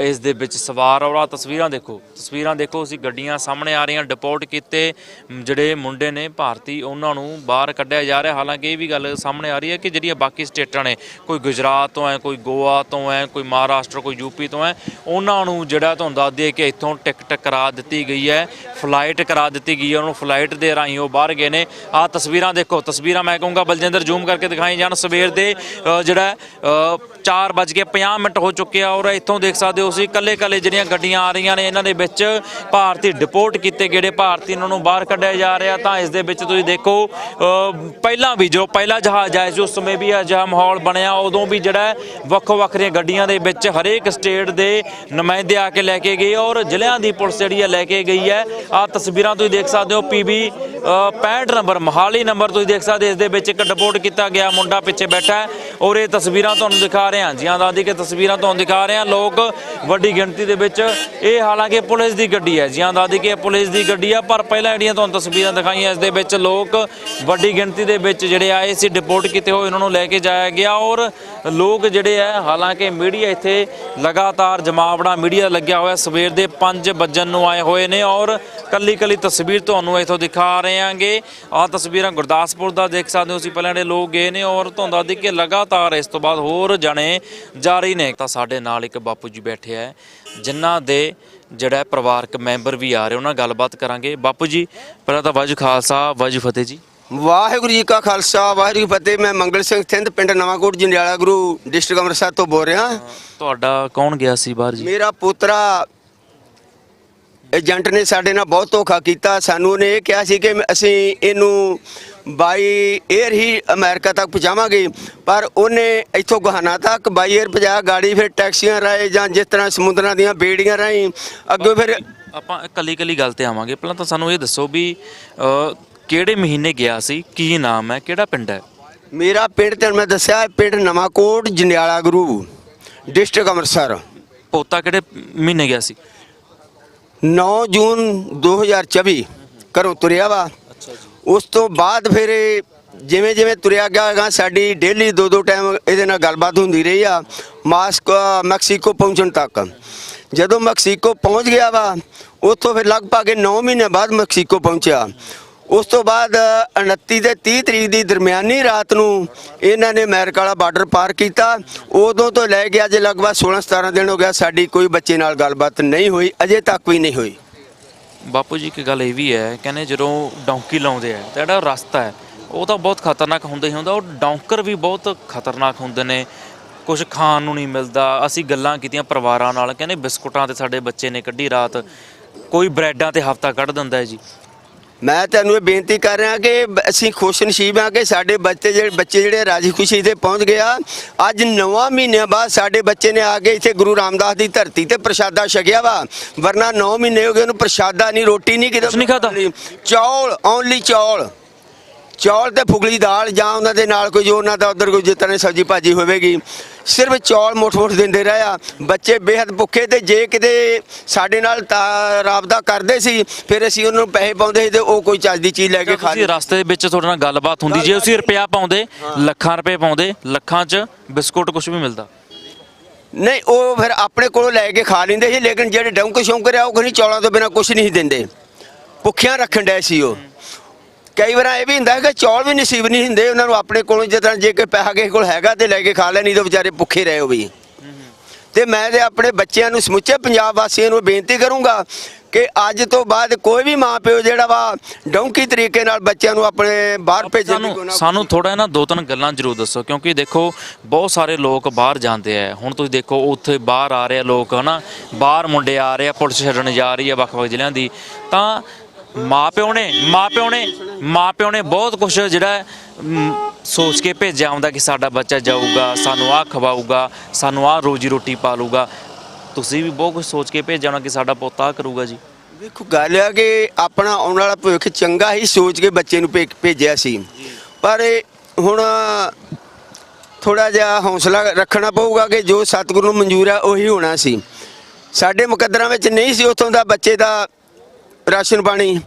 ਇਸ ਦੇ ਵਿੱਚ ਸਵਾਰ ਔਰ ਆਹ ਤਸਵੀਰਾਂ ਦੇਖੋ। ਤਸਵੀਰਾਂ ਦੇਖੋ ਅਸੀਂ ਗੱਡੀਆਂ ਸਾਹਮਣੇ ਆ ਰਹੀਆਂ ਡਿਪੋਰਟ ਕੀਤੇ। ਜਿਹੜੇ ਮੁੰਡੇ ਨੇ ਭਾਰਤੀ ਉਹਨਾਂ ਨੂੰ ਬਾਹਰ ਕੱਢਿਆ ਜਾ ਰਿਹਾ। ਹਾਲਾਂਕਿ ਇਹ ਵੀ ਗੱਲ ਸਾਹਮਣੇ ਆ ਰਹੀ ਹੈ ਕਿ ਜਿਹੜੀਆਂ ਬਾਕੀ ਸਟੇਟਾਂ ਨੇ ਕੋਈ ਗੁਜਰਾਤ ਤੋਂ ਹੈ ਕੋਈ ਗੋਆ ਤੋਂ ਹੈ ਕੋਈ ਮਹਾਰਾਸ਼ਟਰ ਕੋਈ ਯੂਪੀ ਤੋਂ ਹੈ ਉਹਨਾਂ ਨੂੰ ਜਿਹੜਾ ਤੁਹਾਨੂੰ ਦੱਸ ਦਈਏ ਕਿ ਇੱਥੋਂ ਟਿਕਟ ਕਰਾ ਦਿੱਤੀ ਗਈ ਹੈ ਫਲਾਈਟ ਕਰਾ ਦਿੱਤੀ ਗਈ ਹੈ ਉਹਨਾਂ ਨੂੰ ਫਲਾਈਟ ਦੇ ਰਾਹੀਂ ਉਹ ਬਾਹਰ ਗਏ ਨੇ। ਆ ਤਸਵੀਰਾਂ ਦੇਖੋ ਤਸਵੀਰਾਂ ਮੈਂ ਕਹੂੰਗਾ ਬਲਜਿੰਦਰ ਜ਼ੂਮ ਕਰਕੇ ਦਿਖਾਈ ਜਾਣ। ਸਵੇਰ ਦੇ ਅ, ਜਿਹੜਾ 4:50 ਮਿੰਟ ਹੋ ਚੁੱਕੇ ਆ ਔਰ ਇੱਥੋਂ ਦੇਖ ਸਕਦੇ ਹੋ ਤੁਸੀਂ ਕੱਲੇ ਕੱਲੇ ਜਿਹੜੀਆਂ ਗੱਡੀਆਂ ਆ ਰਹੀਆਂ ਨੇ, ਇਹਨਾਂ ਦੇ ਵਿੱਚ ਭਾਰਤੀ ਡਿਪੋਰਟ ਕੀਤੇ ਗਏ ਭਾਰਤੀ ਇਹਨਾਂ ਨੂੰ ਬਾਹਰ ਕੱਢਿਆ ਜਾ ਰਿਹਾ। ਤਾਂ ਇਸ ਦੇ ਵਿੱਚ ਤੁਸੀਂ ਦੇਖੋ ਪਹਿਲਾਂ ਵੀ ਜੋ ਪਹਿਲਾ ਜਹਾਜ਼ ਆਇਆ ਸੀ, ਉਸ ਸਮੇਂ ਵੀ ਅਜਿਹਾ ਮਾਹੌਲ ਬਣਿਆ। ਉਦੋਂ ਵੀ ਜਿਹੜਾ ਵੱਖੋ ਵੱਖਰੀਆਂ ਗੱਡੀਆਂ ਦੇ ਵਿੱਚ ਹਰੇਕ ਸਟੇਟ ਦੇ ਨੁਮਾਇੰਦੇ ਆ ਕੇ ਲੈ ਕੇ ਗਏ ਔਰ ਜ਼ਿਲ੍ਹਿਆਂ ਦੀ ਪੁਲਿਸ ਜਿਹੜੀ ਹੈ, ਲੈ ਕੇ ਗਈ ਹੈ। ਆ ਤਸਵੀਰਾਂ ਤੁਸੀਂ ਦੇਖ ਸਕਦੇ ਹੋ ਪੀਬੀ 65 ਨੰਬਰ, ਮਹਾਲੀ ਨੰਬਰ ਤੁਸੀਂ ਦੇਖ ਸਕਦੇ ਇਸ ਦੇ ਵਿੱਚ ਇੱਕ ਡਿਪੋਰਟ ਕੀਤਾ ਗਿਆ ਮੁੰਡਾ ਪਿੱਛੇ ਬੈਠਾ ਔਰ ਇਹ ਤਸਵੀਰਾਂ ਤੁਹਾਨੂੰ ਦਿਖਾ ਰਹੇ। ਹਾਂ ਜੀਆਂ ਦਾਦੀ ਕੇ ਤਸਵੀਰਾਂ ਤੁਹਾਨੂੰ ਦਿਖਾ ਰਹੇ। ਹਾਂ ਲੋਕ ਵੱਡੀ ਗਿਣਤੀ ਦੇ ਵਿੱਚ। ਇਹ ਹਾਲਾਂਕਿ ਪੁਲਿਸ ਦੀ ਗੱਡੀ ਹੈ। ਜੀਆਂ ਦਾਦੀ ਕੇ ਪੁਲਿਸ ਦੀ ਗੱਡੀ ਆ, ਪਰ ਪਹਿਲਾਂ ਜਿਹੜੀਆਂ ਤੁਹਾਨੂੰ ਤਸਵੀਰਾਂ ਦਿਖਾਈਆਂ, ਇਸ ਦੇ ਵਿੱਚ ਲੋਕ ਵੱਡੀ ਗਿਣਤੀ ਦੇ ਵਿੱਚ ਜਿਹੜੇ ਆਏ ਸੀ, ਡਿਪੋਰਟ ਕੀਤੇ ਹੋਏ, ਉਹਨਾਂ ਨੂੰ ਲੈ ਕੇ ਜਾਇਆ ਗਿਆ। ਔਰ ਲੋਕ ਜਿਹੜੇ ਆ, ਹਾਲਾਂਕਿ ਮੀਡੀਆ ਇੱਥੇ ਲਗਾਤਾਰ ਜਮਾਵੜਾ ਮੀਡੀਆ ਲੱਗਿਆ ਹੋਇਆ। ਸਵੇਰ ਦੇ 5 ਵਜਣ ਨੂੰ ਆਏ ਹੋਏ ਨੇ ਔਰ ਕੱਲੀ ਕੱਲੀ ਤਸਵੀਰ ਤੁਹਾਨੂੰ ਇੱਥੋਂ ਦਿਖਾ ਰਹੇ ਆਂਗੇ ਆ ਤਸਵੀਰਾਂ ਗੁਰਦਾਸਪੁਰ ਦਾ ਦੇਖ ਸਕਦੇ ਹੋ ਤੁਸੀਂ। ਪਹਿਲਾਂ ਜਿਹੜੇ ਲੋਕ ਗਏ ਨੇ ਔਰ ਤੁਹਾਨੂੰ ਦੱਸ ਦਈਏ ਕਿ ਲਗਾਤਾਰ ਇਸ ਤੋਂ ਬਾਅਦ ਹੋਰ ਜਣੇ ਜਾਰੀ ਨੇ। ਤਾਂ ਸਾਡੇ ਨਾਲ ਇੱਕ ਬਾਪੂ ਜੀ ਬੈਠੇ ਆ। ਜਿਨ੍ਹਾਂ ਦੇ ਜਿਹੜਾ ਪਰਿਵਾਰਕ ਮੈਂਬਰ ਵੀ ਆ ਰਹੇ ਉਹਨਾਂ ਨਾਲ ਗੱਲਬਾਤ ਕਰਾਂਗੇ। ਬਾਪੂ ਜੀ ਪਹਿਲਾਂ ਤਾਂ ਵਾਹਿਗੁਰੂ ਖਾਲਸਾ ਵਾਹਿਗੁਰੂ ਫਤਿਹ ਜੀ। ਵਾਹਿਗੁਰੂ ਜੀ ਕਾ ਖਾਲਸਾ ਵਾਹਿਗੁਰੂ ਫਤਿਹ। ਮੈਂ ਮੰਗਲ ਸਿੰਘ ਥਿੰਦ ਪਿੰਡ ਨਵਾਂਕੋਟ ਜੰਡਿਆਲਾ ਗੁਰੂ ਡਿਸਟ੍ਰਿਕਟ ਅੰਮ੍ਰਿਤਸਰ ਤੋਂ ਬੋਲ ਰਿਹਾ। ਤੁਹਾਡਾ ਕੌਣ ਗਿਆ ਸੀ ਬਾਹਰ ਜੀ? ਮੇਰਾ ਪੁੱਤਰਾ ਏਜੰਟ ਨੇ ਸਾਡੇ ਨਾਲ ਬਹੁਤ ਧੋਖਾ ਕੀਤਾ। ਸਾਨੂੰ ਉਹਨੇ ਇਹ ਕਿਹਾ ਸੀ ਕਿ ਅਸੀਂ ਇਹਨੂੰ ਬਾਈ 에ਅਰ ਹੀ ਅਮਰੀਕਾ ਤੱਕ ਪਹੁੰਚਾਵਾਂਗੇ ਪਰ ਉਹਨੇ ਇੱਥੋਂ ਗੁਹਾਨਾ ਤੱਕ ਬਾਈ 에ਅਰ ਪਹੁੰਚਾਇਆ ਗਾੜੀ ਫਿਰ ਟੈਕਸੀਆਂ ਰਾਏ ਜਾਂ ਜਿਸ ਤਰ੍ਹਾਂ ਸਮੁੰਦਰਾਂ ਦੀਆਂ ਬੇੜੀਆਂ ਰਾਹੀਂ ਅੱਗੇ ਫਿਰ ਆਪਾਂ ਕੱਲੀ ਕੱਲੀ ਗੱਲ ਤੇ ਆਵਾਂਗੇ। ਪਹਿਲਾਂ ਤਾਂ ਸਾਨੂੰ ਇਹ ਦੱਸੋ ਵੀ ਕਿਹੜੇ ਮਹੀਨੇ ਗਿਆ ਸੀ? ਕੀ ਨਾਮ ਹੈ? ਕਿਹੜਾ ਪਿੰਡ ਹੈ? ਮੇਰਾ ਪਿੰਡ ਤੇ ਮੈਂ ਦੱਸਿਆ ਪਿੰਡ ਨਵਾਂਕੋਟ ਜੰਡਿਆਲਾ ਗੁਰੂ ਡਿਸਟ੍ਰਿਕਟ ਅੰਮ੍ਰਿਤਸਰ। ਪੋਤਾ ਕਿਹੜੇ ਮਹੀਨੇ ਗਿਆ ਸੀ? 9 ਜੂਨ 2024 ਘਰੋਂ ਤੁਰਿਆ ਵਾ। ਉਸ ਤੋਂ ਬਾਅਦ ਫਿਰ ਇਹ ਜਿਵੇਂ ਜਿਵੇਂ ਤੁਰਿਆ ਗਿਆ ਸਾਡੀ ਡੇਲੀ ਦੋ ਦੋ ਟਾਈਮ ਇਹਦੇ ਨਾਲ ਗੱਲਬਾਤ ਹੁੰਦੀ ਰਹੀ ਆ, ਮਾਸਕ, ਮੈਕਸੀਕੋ ਪਹੁੰਚਣ ਤੱਕ। ਜਦੋਂ ਮੈਕਸੀਕੋ ਪਹੁੰਚ ਗਿਆ ਵਾ, ਉੱਥੋਂ ਫਿਰ ਲਗਭਗ 9 ਮਹੀਨੇ ਬਾਅਦ ਮੈਕਸੀਕੋ ਪਹੁੰਚਿਆ। ਉਸ ਤੋਂ ਬਾਅਦ 29 ਤੇ 30 ਤਰੀਕ ਦੀ ਦਰਮਿਆਨੀ ਰਾਤ ਨੂੰ ਇਹਨਾਂ ਨੇ ਅਮਰੀਕਾ ਵਾਲਾ ਬਾਰਡਰ ਪਾਰ ਕੀਤਾ। ਉਦੋਂ ਤੋਂ ਲੈ ਕੇ ਅੱਜ ਲਗਭਗ 16 17 ਦਿਨ ਹੋ ਗਿਆ, ਸਾਡੀ ਕੋਈ ਬੱਚੇ ਨਾਲ ਗੱਲਬਾਤ ਨਹੀਂ ਹੋਈ, ਅਜੇ ਤੱਕ ਵੀ ਨਹੀਂ ਹੋਈ। ਬਾਪੂ ਜੀ, ਇੱਕ ਗੱਲ ਇਹ ਵੀ ਹੈ, ਕਹਿੰਦੇ ਜਦੋਂ ਡੌਂਕੀ ਲਾਉਂਦੇ ਆ, ਤਾਂ ਜਿਹੜਾ ਰਸਤਾ ਹੈ, ਉਹ ਤਾਂ ਬਹੁਤ ਖਤਰਨਾਕ ਹੁੰਦਾ ਹੀ ਹੁੰਦਾ ਉਹ ਡੌਂਕਰ ਵੀ ਬਹੁਤ ਖਤਰਨਾਕ ਹੁੰਦੇ ਨੇ। ਕੁਝ ਖਾਣ ਨੂੰ ਨਹੀਂ ਮਿਲਦਾ, ਅਸੀਂ ਗੱਲਾਂ ਕੀਤੀਆਂ ਪਰਿਵਾਰਾਂ ਨਾਲ, ਕਹਿੰਦੇ ਬਿਸਕੁਟਾਂ ਤੇ ਸਾਡੇ ਬੱਚੇ ਨੇ ਕੱਢੀ ਰਾਤ, ਕੋਈ ਬ੍ਰੈਡਾਂ ਤੇ ਹਫਤਾ ਕੱਢ ਦਿੰਦਾ ਹੈ ਜੀ। ਮੈਂ ਤੁਹਾਨੂੰ ਇਹ ਬੇਨਤੀ ਕਰ ਰਿਹਾ ਕਿ ਅਸੀਂ ਖੁਸ਼ ਨਸੀਬ ਹਾਂ ਕਿ ਸਾਡੇ ਬੱਚੇ ਜਿਹੜੇ ਬੱਚੇ ਜਿਹੜੇ ਰਾਜੀ ਖੁਸ਼ੀ ਤੇ ਪਹੁੰਚ ਗਿਆ ਅੱਜ ਨਵਾਂ ਮਹੀਨਿਆਂ ਬਾਅਦ ਸਾਡੇ ਬੱਚੇ ਨੇ ਆ ਕੇ ਇੱਥੇ ਗੁਰੂ ਰਾਮਦਾਸ ਦੀ ਧਰਤੀ ਤੇ ਪ੍ਰਸ਼ਾਦਾ ਛਕਿਆ ਵਾ। ਵਰਨਾ 9 ਮਹੀਨੇ ਹੋ ਗਏ ਉਹਨੂੰ ਪ੍ਰਸ਼ਾਦਾ ਨਹੀਂ ਰੋਟੀ ਨਹੀਂ ਕਿਤੇ ਨਹੀਂ? ਚੌਲ ਓਨਲੀ ਚੌਲ। ਚੌਲ ਤੇ ਫੁਗਲੀ ਦਾਲ ਜਾਂ ਉਹਨਾਂ ਦੇ ਨਾਲ ਕੋਈ ਜੋ ਉਹਨਾਂ ਦਾ ਉਧਰ ਕੋਈ ਤਰ੍ਹਾਂ ਦੀ ਸਬਜ਼ੀ ਭਾਜੀ ਹੋਵੇਗੀ। ਸਿਰਫ ਚੌਲ ਮੁੱਠ ਮੁੱਠ ਦਿੰਦੇ ਰਹੇ ਆ। ਬੱਚੇ ਬੇਹੱਦ ਭੁੱਖੇ ਤੇ ਜੇ ਕਿਤੇ ਸਾਡੇ ਨਾਲ ਤਾਂ ਰਾਬਤਾ ਕਰਦੇ ਸੀ ਫਿਰ ਅਸੀਂ ਉਹਨਾਂ ਨੂੰ ਪੈਸੇ ਪਾਉਂਦੇ ਸੀ ਤੇ ਉਹ ਕੋਈ ਚੱਜ ਦੀ ਚੀਜ਼ ਲੈ ਕੇ ਖਾ ਤੁਸੀਂ ਰਸਤੇ ਦੇ ਵਿੱਚ ਤੁਹਾਡੇ ਨਾਲ ਗੱਲਬਾਤ ਹੁੰਦੀ ਜੇ ਤੁਸੀਂ ਰੁਪਿਆ ਪਾਉਂਦੇ ਲੱਖਾਂ ਰੁਪਏ ਪਾਉਂਦੇ ਲੱਖਾਂ 'ਚ ਬਿਸਕੁਟ ਕੁਝ ਵੀ ਮਿਲਦਾ। ਨਹੀਂ ਉਹ ਫਿਰ ਆਪਣੇ ਕੋਲੋਂ ਲੈ ਕੇ ਖਾ ਲੈਂਦੇ ਸੀ ਲੇਕਿਨ ਜਿਹੜੇ ਡੌਂਕ ਸ਼ੌਂਕਰ ਆ ਉਹ ਕੋਈ ਚੌਲਾਂ ਤੋਂ ਬਿਨਾ ਕੁਝ ਨਹੀਂ ਦਿੰਦੇ। ਭੁੱਖਿਆਂ ਰੱਖਣ ਡਏ ਸੀ ਉਹ। ਕਈ ਵਾਰ ਇਹ ਵੀ ਹੁੰਦਾ ਹੈ ਕਿ ਚੌਲ ਵੀ ਨਸੀਬ ਨਹੀਂ ਹੁੰਦੇ ਉਹਨਾਂ ਨੂੰ ਆਪਣੇ ਕੋਲੋਂ ਜਦੋਂ ਜੇ ਕੋਈ ਪੈਸਾ ਕਿਸੇ ਕੋਲ ਹੈਗਾ ਤੇ ਲੈ ਕੇ ਖਾ ਲੈ ਨਹੀਂ ਤਾਂ ਵਿਚਾਰੇ ਭੁੱਖੇ ਰਹੇ ਉਹ ਵੀ। ਤੇ ਮੈਂ ਤੇ ਆਪਣੇ ਬੱਚਿਆਂ ਨੂੰ ਸਮੁੱਚੇ ਪੰਜਾਬ ਵਾਸੀਆਂ ਨੂੰ ਬੇਨਤੀ ਕਰੂੰਗਾ ਕਿ ਅੱਜ ਤੋਂ ਬਾਅਦ ਕੋਈ ਵੀ ਮਾਂ ਪਿਓ ਜਿਹੜਾ ਵਾ ਡੌਂਕੀ ਤਰੀਕੇ ਨਾਲ ਬੱਚਿਆਂ ਨੂੰ ਆਪਣੇ ਬਾਹਰ ਭੇਜਣ ਦੀ ਸਾਨੂੰ ਕੋਈ ਨਾ- ਸਾਨੂੰ ਥੋੜਾ ਨਾ ਦੋ ਤਿੰਨ ਗੱਲਾਂ ਜ਼ਰੂਰ ਦੱਸੋ ਕਿਉਂਕਿ ਦੇਖੋ ਬਹੁਤ ਸਾਰੇ ਲੋਕ ਬਾਹਰ ਜਾਂਦੇ ਆ। ਹੁਣ ਤੁਸੀਂ ਦੇਖੋ ਉੱਥੇ ਬਾਹਰ ਆ ਰਹੇ ਲੋਕ ਹਨਾ? ਬਾਹਰ ਮੁੰਡੇ ਆ ਰਹੇ ਆ ਪੁਲਿਸ ਛੱਡਣ ਜਾ ਰਹੀ ਆ ਵੱਖ-ਵੱਖ ਜ਼ਿਲ੍ਹਿਆਂ ਦੀ। ਤਾਂ ਮਾਪਿਓ ਨੇ ਮਾਪਿਓ ਨੇ ਮਾਪਿਓ ਨੇ ਬਹੁਤ ਕੁਝ ਜਿਹੜਾ ਸੋਚ ਕੇ ਭੇਜਿਆ ਹੁੰਦਾ ਕਿ ਸਾਡਾ ਬੱਚਾ ਜਾਊਗਾ, ਸਾਨੂੰ ਆਹ ਖਵਾਊਗਾ, ਸਾਨੂੰ ਆਹ ਰੋਜੀ ਰੋਟੀ ਪਾਲੂਗਾ। ਤੁਸੀਂ ਵੀ ਬਹੁਤ ਕੁਝ ਸੋਚ ਕੇ ਭੇਜਿਆ ਹੋਣਾ ਕਿ ਸਾਡਾ ਪੁੱਤ ਆਹ ਕਰੂਗਾ ਜੀ। ਵੇਖੋ, ਗੱਲ ਆ ਕਿ ਆਪਣਾ ਆਉਣ ਵਾਲਾ ਭਵਿੱਖ ਚੰਗਾ ਹੀ ਸੋਚ ਕੇ ਬੱਚੇ ਨੂੰ ਭੇ- ਭੇਜਿਆ ਸੀ। ਪਰ ਹੁਣ ਥੋੜਾ ਜਿਹਾ ਹੌਸਲਾ ਰੱਖਣਾ ਪਊਗਾ ਕਿ ਜੋ ਸਤਿਗੁਰੂ ਨੂੰ ਮਨਜ਼ੂਰ ਹੈ ਉਹੀ ਹੋਣਾ ਸੀ। ਸਾਡੇ ਮੁਕੱਦਰਾਂ ਵਿੱਚ ਨਹੀਂ ਸੀ ਉਥੋਂ ਦਾ ਬੱਚੇ ਦਾ ਰਾਸ਼ਨ ਪਾਣੀ।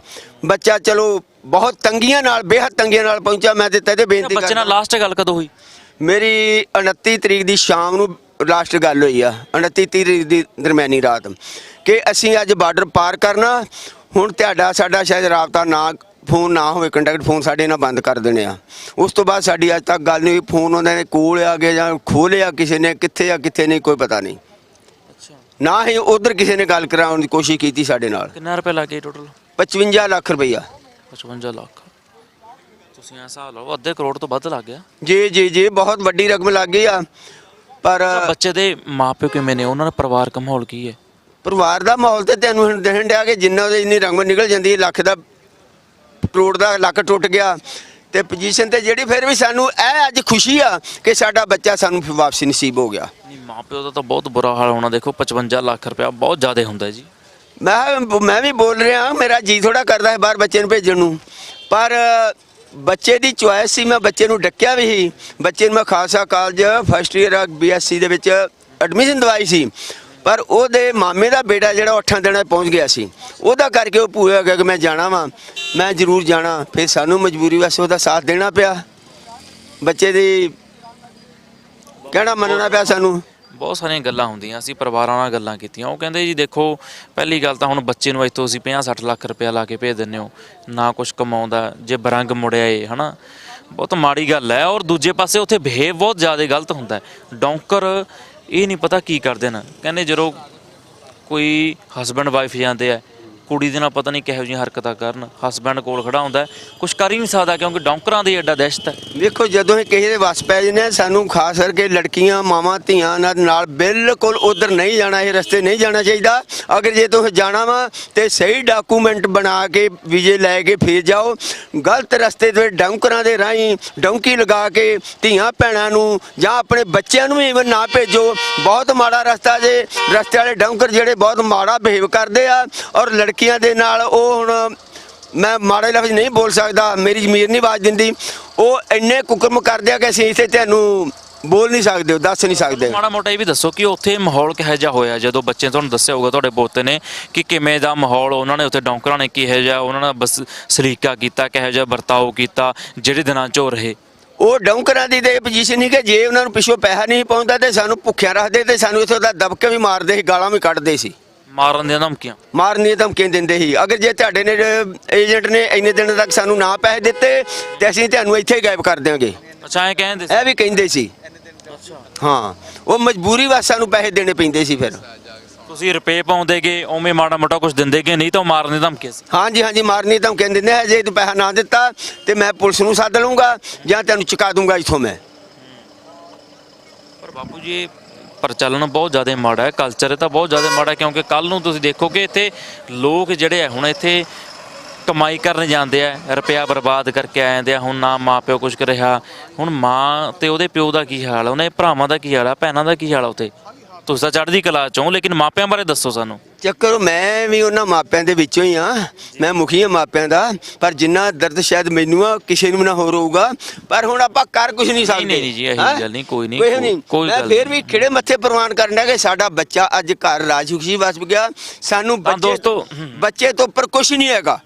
ਬੱਚਾ ਚਲੋ ਬਹੁਤ ਤੰਗੀਆਂ ਨਾਲ ਬੇਹੱਦ ਤੰਗੀਆਂ ਨਾਲ ਪਹੁੰਚਾ ਮੈਂ ਤੇ ਤਦੇ ਬੇਨਤੀ ਬੱਚੇ ਨਾਲ ਲਾਸਟ ਗੱਲ ਕਦੋਂ ਹੋਈ? ਮੇਰੀ 29 ਤਰੀਕ ਦੀ ਸ਼ਾਮ ਨੂੰ ਲਾਸਟ ਗੱਲ ਹੋਈ ਆ। 29 ਤਰੀਕ ਦੀ ਦਰਮਿਆਨੀ ਰਾਤ। ਕਿ ਅਸੀਂ ਅੱਜ ਬਾਰਡਰ ਪਾਰ ਕਰਨਾ। ਹੁਣ ਤੁਹਾਡਾ ਸਾਡਾ ਸ਼ਾਇਦ ਰਾਬਤਾ ਨਾ ਫੋਨ ਨਾ ਹੋਵੇ ਕੰਟੈਕਟ ਫੋਨ ਸਾਡੇ ਨਾਲ ਬੰਦ ਕਰ ਦੇਣੇ ਆ। ਉਸ ਤੋਂ ਬਾਅਦ ਸਾਡੀ ਅੱਜ ਤੱਕ ਗੱਲ ਨਹੀਂ ਹੋਈ। ਫੋਨ ਉਹਨਾਂ ਨੇ ਕੋਲ ਆ ਗਿਆ ਜਾਂ ਖੋਲਿਆ ਕਿਸੇ ਨੇ ਕਿੱਥੇ ਆ ਕਿੱਥੇ ਨਹੀਂ ਕੋਈ ਪਤਾ ਨਹੀਂ। ਨਾ ਹੀ ਉਧਰ ਕਿਸੇ ਨੇ ਗੱਲ ਕਰਾਉਣ ਦੀ ਕੋਸ਼ਿਸ਼ ਕੀਤੀ ਸਾਡੇ ਨਾਲ। ਕਿੰਨਾ ਰੁਪਏ ਲੱਗੇ ਟੋਟਲ 55 ਲੱਖ ਰੁਪਈਆ। 55 ਲੱਖ। ਤੁਸੀਂ ਐ ਹਿਸਾਬ ਲਾਓ ਅੱਧੇ ਕਰੋੜ ਤੋਂ ਵੱਧ ਲੱਗ ਗਿਆ। ਜੀ ਜੀ ਜੀ ਬਹੁਤ ਵੱਡੀ ਰਕਮ ਲੱਗ ਗਈ ਆ ਪਰ ਬੱਚੇ ਦੇ ਮਾਪਿਓ ਕਿਵੇਂ ਨੇ? ਉਹਨਾਂ ਦਾ ਪਰਿਵਾਰਕ ਮਾਹੌਲ ਕੀ ਹੈ? ਪਰਿਵਾਰ ਦਾ ਮਾਹੌਲ ਤੇ ਤੈਨੂੰ ਹੁਣ ਦੇਖਣ ਡਿਆ ਕਿ ਜਿੰਨਾ ਉਹਦੇ ਇੰਨੀ ਰੰਗ ਨਿਕਲ ਜਾਂਦੀ ਹੈ ਲੱਖ ਦਾ ਕਰੋੜ ਦਾ ਲੱਖ ਟੁੱਟ ਗਿਆ। ਤੇ ਪੋਜੀਸ਼ਨ ਤੇ ਜਿਹੜੀ ਫਿਰ ਵੀ ਸਾਨੂੰ ਇਹ ਅੱਜ ਖੁਸ਼ੀ ਆ ਕਿ ਸਾਡਾ ਬੱਚਾ ਸਾਨੂੰ ਫਿਰ ਵਾਪਸੀ ਨਸੀਬ ਹੋ ਗਿਆ। ਨਹੀਂ ਮਾਪਿਓ ਦਾ ਤਾਂ ਬਹੁਤ ਬੁਰਾ ਹਾਲ ਹੋਣਾ ਦੇਖੋ 55 ਲੱਖ ਰੁਪਇਆ ਬਹੁਤ ਜ਼ਿਆਦਾ ਹੁੰਦਾ ਜੀ। ਮੈਂ ਮੈਂ ਵੀ ਬੋਲ ਰਿਹਾ ਮੇਰਾ ਜੀ ਥੋੜਾ ਕਰਦਾ ਹੈ ਬਾਹਰ ਬੱਚੇ ਨੂੰ ਭੇਜਣ ਨੂੰ। ਪਰ ਬੱਚੇ ਦੀ ਚੁਆਇਸ ਸੀ ਮੈਂ ਬੱਚੇ ਨੂੰ ਡੱਕਿਆ ਵੀ ਸੀ। ਬੱਚੇ ਨੂੰ ਮੈਂ Khalsa college first year BSc ਦੇ ਵਿੱਚ ਐਡਮਿਸ਼ਨ ਦਵਾਈ ਸੀ। ਪਰ ਉਹਦੇ ਮਾਮੇ ਦਾ ਬੇਟਾ ਜਿਹੜਾ ਉਹ ਅੱਠਾਂ ਦਿਨਾਂ 'ਚ ਪਹੁੰਚ ਗਿਆ ਸੀ। ਉਹਦਾ ਕਰਕੇ ਉਹ ਪੂਰਾ ਹੋ ਗਿਆ ਕਿ ਮੈਂ ਜਾਣਾ ਵਾਂ। ਮੈਂ ਜ਼ਰੂਰ ਜਾਣਾ, ਫਿਰ ਸਾਨੂੰ ਮਜਬੂਰੀ ਵਾਸਤੇ ਉਹਦਾ ਸਾਥ ਦੇਣਾ ਪਿਆ। ਬੱਚੇ ਦੀ ਕਹਿਣਾ ਮੰਨਣਾ ਪਿਆ ਸਾਨੂੰ। ਬਹੁਤ ਸਾਰੀਆਂ ਗੱਲਾਂ ਹੁੰਦੀਆਂ ਅਸੀਂ ਪਰਿਵਾਰਾਂ ਨਾਲ ਗੱਲਾਂ ਕੀਤੀਆਂ। ਉਹ ਕਹਿੰਦੇ ਜੀ, ਦੇਖੋ, ਪਹਿਲੀ ਗੱਲ ਤਾਂ ਹੁਣ ਬੱਚੇ ਨੂੰ ਇੱਥੋਂ ਅਸੀਂ 50 60 ਲੱਖ ਰੁਪਇਆ ਲਾ ਕੇ ਭੇਜ ਦਿੰਨੇ ਹੋ। ਨਾ ਕੁਝ ਕਮਾਉਂਦਾ, ਜੇ ਬਰੰਗ ਮੁੜਿਆ ਏ, ਹਨਾ। ਬਹੁਤ ਮਾੜੀ ਗੱਲ ਹੈ। ਔਰ ਦੂਜੇ ਪਾਸੇ ਉੱਥੇ ਬਿਹੇਵ ਬਹੁਤ ਜ਼ਿਆਦਾ ਗਲਤ ਹੁੰਦਾ ਹੈ। ਡੌਂਕਰ ਇਹ ਨਹੀਂ ਪਤਾ ਕੀ ਕਰਦੇ ਨੇ ਕਹਿੰਦੇ ਜਦੋਂ ਕੋਈ ਹਸਬੰਡ ਵਾਈਫ ਜਾਂਦੇ ਆ ਕੁੜੀ ਦੇ ਨਾਲ ਪਤਾ ਨਹੀਂ ਕਿਹੋ ਜਿਹੀਆਂ ਹਰਕਤਾਂ ਕਰਨ ਹਸਬੰਡ ਕੋਲ ਖੜਾ ਹੁੰਦਾ ਕੁਝ ਕਰ ਹੀ ਨਹੀਂ ਸਕਦਾ ਕਿਉਂਕਿ ਡੌਂਕਰਾਂ ਦੀ ਐਡਾ ਦਹਿਸ਼ਤ ਹੈ। ਵੇਖੋ ਜਦੋਂ ਇਹ ਕਿਸੇ ਦੇ ਵਸ ਪੈ ਜਾਂਦੇ ਸਾਨੂੰ ਖਾਸ ਕਰਕੇ ਲੜਕੀਆਂ, ਮਾਵਾਂ, ਧੀਆਂ ਨਾਲ ਬਿਲਕੁਲ ਉਧਰ ਨਹੀਂ ਜਾਣਾ, ਇਹ ਰਸਤੇ ਨਹੀਂ ਜਾਣਾ ਚਾਹੀਦਾ। ਅਗਰ ਜੇ ਤੁਸੀਂ ਜਾਣਾ ਵਾ ਤੇ ਸਹੀ ਡਾਕੂਮੈਂਟ ਬਣਾ ਕੇ ਵੀਜ਼ੇ ਲੈ ਕੇ ਫੇਰ ਜਾਓ। ਗਲਤ ਰਸਤੇ ਤੇ ਡੌਂਕਰਾਂ ਦੇ ਰਾਹੀਂ ਡੌਂਕੀ ਲਗਾ ਕੇ ਧੀਆਂ ਭੈਣਾਂ ਨੂੰ ਜਾਂ ਆਪਣੇ ਬੱਚਿਆਂ ਨੂੰ ਈਵਨ ਨਾ ਭੇਜੋ। ਬਹੁਤ ਮਾੜਾ ਰਸਤਾ ਜੇ, ਰਸਤੇ ਵਾਲੇ ਡੌਂਕਰ ਜਿਹੜੇ ਬਹੁਤ ਮਾੜਾ ਬਿਹੇਵ ਕਰਦੇ ਆ ਔਰ ਲੜਕੀਆਂ ਦੇ ਨਾਲ ਉਹ ਹੁਣ ਮੈਂ ਮਾੜੇ ਲਫ਼ਜ਼ ਨਹੀਂ ਬੋਲ ਸਕਦਾ ਮੇਰੀ ਜ਼ਮੀਰ ਨਹੀਂ ਆਵਾਜ਼ ਦਿੰਦੀ। ਉਹ ਇੰਨੇ ਕੁਕਰਮ ਕਰਦੇ ਆ ਕਿ ਅਸੀਂ ਇੱਥੇ ਤੁਹਾਨੂੰ ਬੋਲ ਨਹੀਂ ਸਕਦੇ ਦੱਸ ਨਹੀਂ ਸਕਦੇ। ਮਾੜਾ ਮੋਟਾ ਇਹ ਵੀ ਦੱਸੋ ਕਿ ਉੱਥੇ ਮਾਹੌਲ ਕਿਹੋ ਜਿਹਾ ਹੋਇਆ? ਜਦੋਂ ਬੱਚੇ ਨੇ ਤੁਹਾਨੂੰ ਦੱਸਿਆ ਹੋਊਗਾ ਤੁਹਾਡੇ ਪੋਤੇ ਨੇ ਕਿ ਕਿਵੇਂ ਦਾ ਮਾਹੌਲ ਉਹਨਾਂ ਨੇ ਉੱਥੇ ਡੌਂਕਰਾਂ ਨੇ ਕਿਹੋ ਜਿਹਾ ਉਹਨਾਂ ਨਾਲ ਬਸ ਸਲੀਕਾ ਕੀਤਾ ਕਿਹੋ ਜਿਹਾ ਵਰਤਾਓ ਕੀਤਾ ਜਿਹੜੇ ਦਿਨਾਂ 'ਚ ਰਹੇ? ਉਹ ਡੌਂਕਰਾਂ ਦੀ ਤੇ ਪੋਜੀਸ਼ਨ ਨਹੀਂ ਕਿ ਜੇ ਉਹਨਾਂ ਨੂੰ ਪਿੱਛੋਂ ਪੈਸਾ ਨਹੀਂ ਪਹੁੰਚਦਾ ਤੇ ਸਾਨੂੰ ਭੁੱਖਿਆ ਰੱਖਦੇ ਤੇ ਸਾਨੂੰ ਇੱਥੋਂ ਦਾ ਦਬਕੇ ਵੀ ਮਾਰਦੇ ਸੀ ਗਾਲਾਂ ਵੀ ਕੱਢਦੇ ਸੀ। ਮਾਰਨ ਦੀਆਂ ਧਮਕੀਆਂ? ਮਾਰਨ ਦੀਆਂ ਧਮਕੀਆਂ ਦਿੰਦੇ ਸੀ। ਅਗਰ ਜੇ ਤੁਹਾਡੇ ਨੇ ਏਜੰਟ ਨੇ ਇੰਨੇ ਦਿਨ ਤੱਕ ਸਾਨੂੰ ਨਾ ਪੈਸੇ ਦਿੱਤੇ ਤੇ ਅਸੀਂ ਤੁਹਾਨੂੰ ਇੱਥੇ ਗਾਇਬ ਕਰ ਦਿਆਂਗੇ। ਅੱਛਾ ਐਂ ਕਹਿੰਦੇ ਸੀ? ਇਹ ਵੀ ਕਹਿੰਦੇ ਸੀ। ਹਾਂ ਉਹ ਮਜਬੂਰੀ ਵਾਸ ਸਾਨੂੰ ਪੈਸੇ ਦੇਣੇ ਪੈਂਦੇ ਸੀ ਫਿਰ। ਤੁਸੀਂ ਰੁਪਏ ਪਾਉਂਦੇਗੇ ਉਵੇਂ ਮਾੜਾ ਮੋਟਾ ਕੁਝ ਦਿੰਦੇਗੇ ਨਹੀਂ ਤਾਂ ਮਾਰਨ ਦੀਆਂ ਧਮਕੀਆਂ ਸੀ। ਹਾਂਜੀ ਹਾਂਜੀ ਮਾਰਨੀ ਤਾਂ ਕਹਿੰਦੇ ਨੇ ਜੇ ਤੂੰ ਪੈਸਾ ਨਾ ਦਿੱਤਾ ਤੇ ਮੈਂ ਪੁਲਿਸ ਨੂੰ ਸੱਦ ਲੂੰਗਾ ਜਾਂ ਤੈਨੂੰ ਚੁਕਾ ਦੂੰਗਾ ਇਥੋਂ ਮੈਂ। ਪਰ ਬਾਪੂ ਜੀ ਪ੍ਰਚਲਨ ਬਹੁਤ ਜ਼ਿਆਦਾ ਮਾੜਾ ਹੈ ਕਲਚਰ ਤਾਂ ਬਹੁਤ ਜ਼ਿਆਦਾ ਮਾੜਾ ਕਿਉਂਕਿ ਕੱਲ ਨੂੰ ਤੁਸੀਂ ਦੇਖੋਗੇ ਇੱਥੇ ਲੋਕ ਜਿਹੜੇ ਆ ਹੁਣ ਇੱਥੇ ਕਮਾਈ ਕਰਨ ਜਾਂਦੇ ਆ ਰੁਪਿਆ ਬਰਬਾਦ ਕਰਕੇ ਆ ਜਾਂਦੇ ਆ, ਹੁਣ ਨਾ ਮਾਂ ਪਿਓ ਕੁਝ ਕਰ ਰਿਹਾ। ਹੁਣ ਮਾਂ ਤੇ ਉਹਦੇ ਪਿਓ ਦਾ ਕੀ ਹਾਲ ਆ, ਉਹਨੇ ਭਰਾਵਾਂ ਦਾ ਕੀ ਹਾਲ ਆ, ਭੈਣਾਂ ਦਾ ਕੀ ਹਾਲ ਆ ਉੱਥੇ? ਤੁਸੀਂ ਤਾਂ ਚੜ੍ਹਦੀ ਕਲਾ ਚੋਂ ਲੇਕਿਨ ਮਾਪਿਆਂ ਬਾਰੇ ਦੱਸੋ ਸਾਨੂੰ। ਚੱਕਰ ਮੈਂ ਵੀ ਉਹਨਾਂ ਮਾਪਿਆਂ ਦੇ ਵਿੱਚੋਂ ਹੀ ਆ ਮੈਂ ਮੁਖੀ ਆ ਮਾਪਿਆਂ ਦਾ। ਪਰ ਜਿੰਨਾ ਦਰਦ ਸ਼ਾਇਦ ਮੈਨੂੰ ਆ ਕਿਸੇ ਨੂੰ ਨਾ ਹੋਰ ਹੋਊਗਾ। ਪਰ ਹੁਣ ਆਪਾਂ ਕਰ ਕੁਝ ਨਹੀਂ ਸਕਦੇ। ਨਹੀਂ, ਨਹੀਂ ਜੀ, ਇਹੀ? ਗੱਲ ਨਹੀਂ, ਕੋਈ ਨਹੀਂ, ਕੋਈ ਕੋਈ ਮੈਂ ਗੱਲ ਫੇਰ ਵੀ ਖਿੜੇ ਮੱਥੇ ਪ੍ਰਵਾਨ ਕਰਨਾ ਕਿ ਸਾਡਾ ਬੱਚਾ ਅੱਜ ਘਰ ਰਾਜੀ ਖੁਸ਼ੀ ਵਸ ਗਿਆ। ਸਾਨੂੰ ਬੱਚੇ। ਬੱਚੇ ਤੋਂ ਉੱਪਰ ਕੁਝ ਨਹੀਂ ਹੈਗਾ।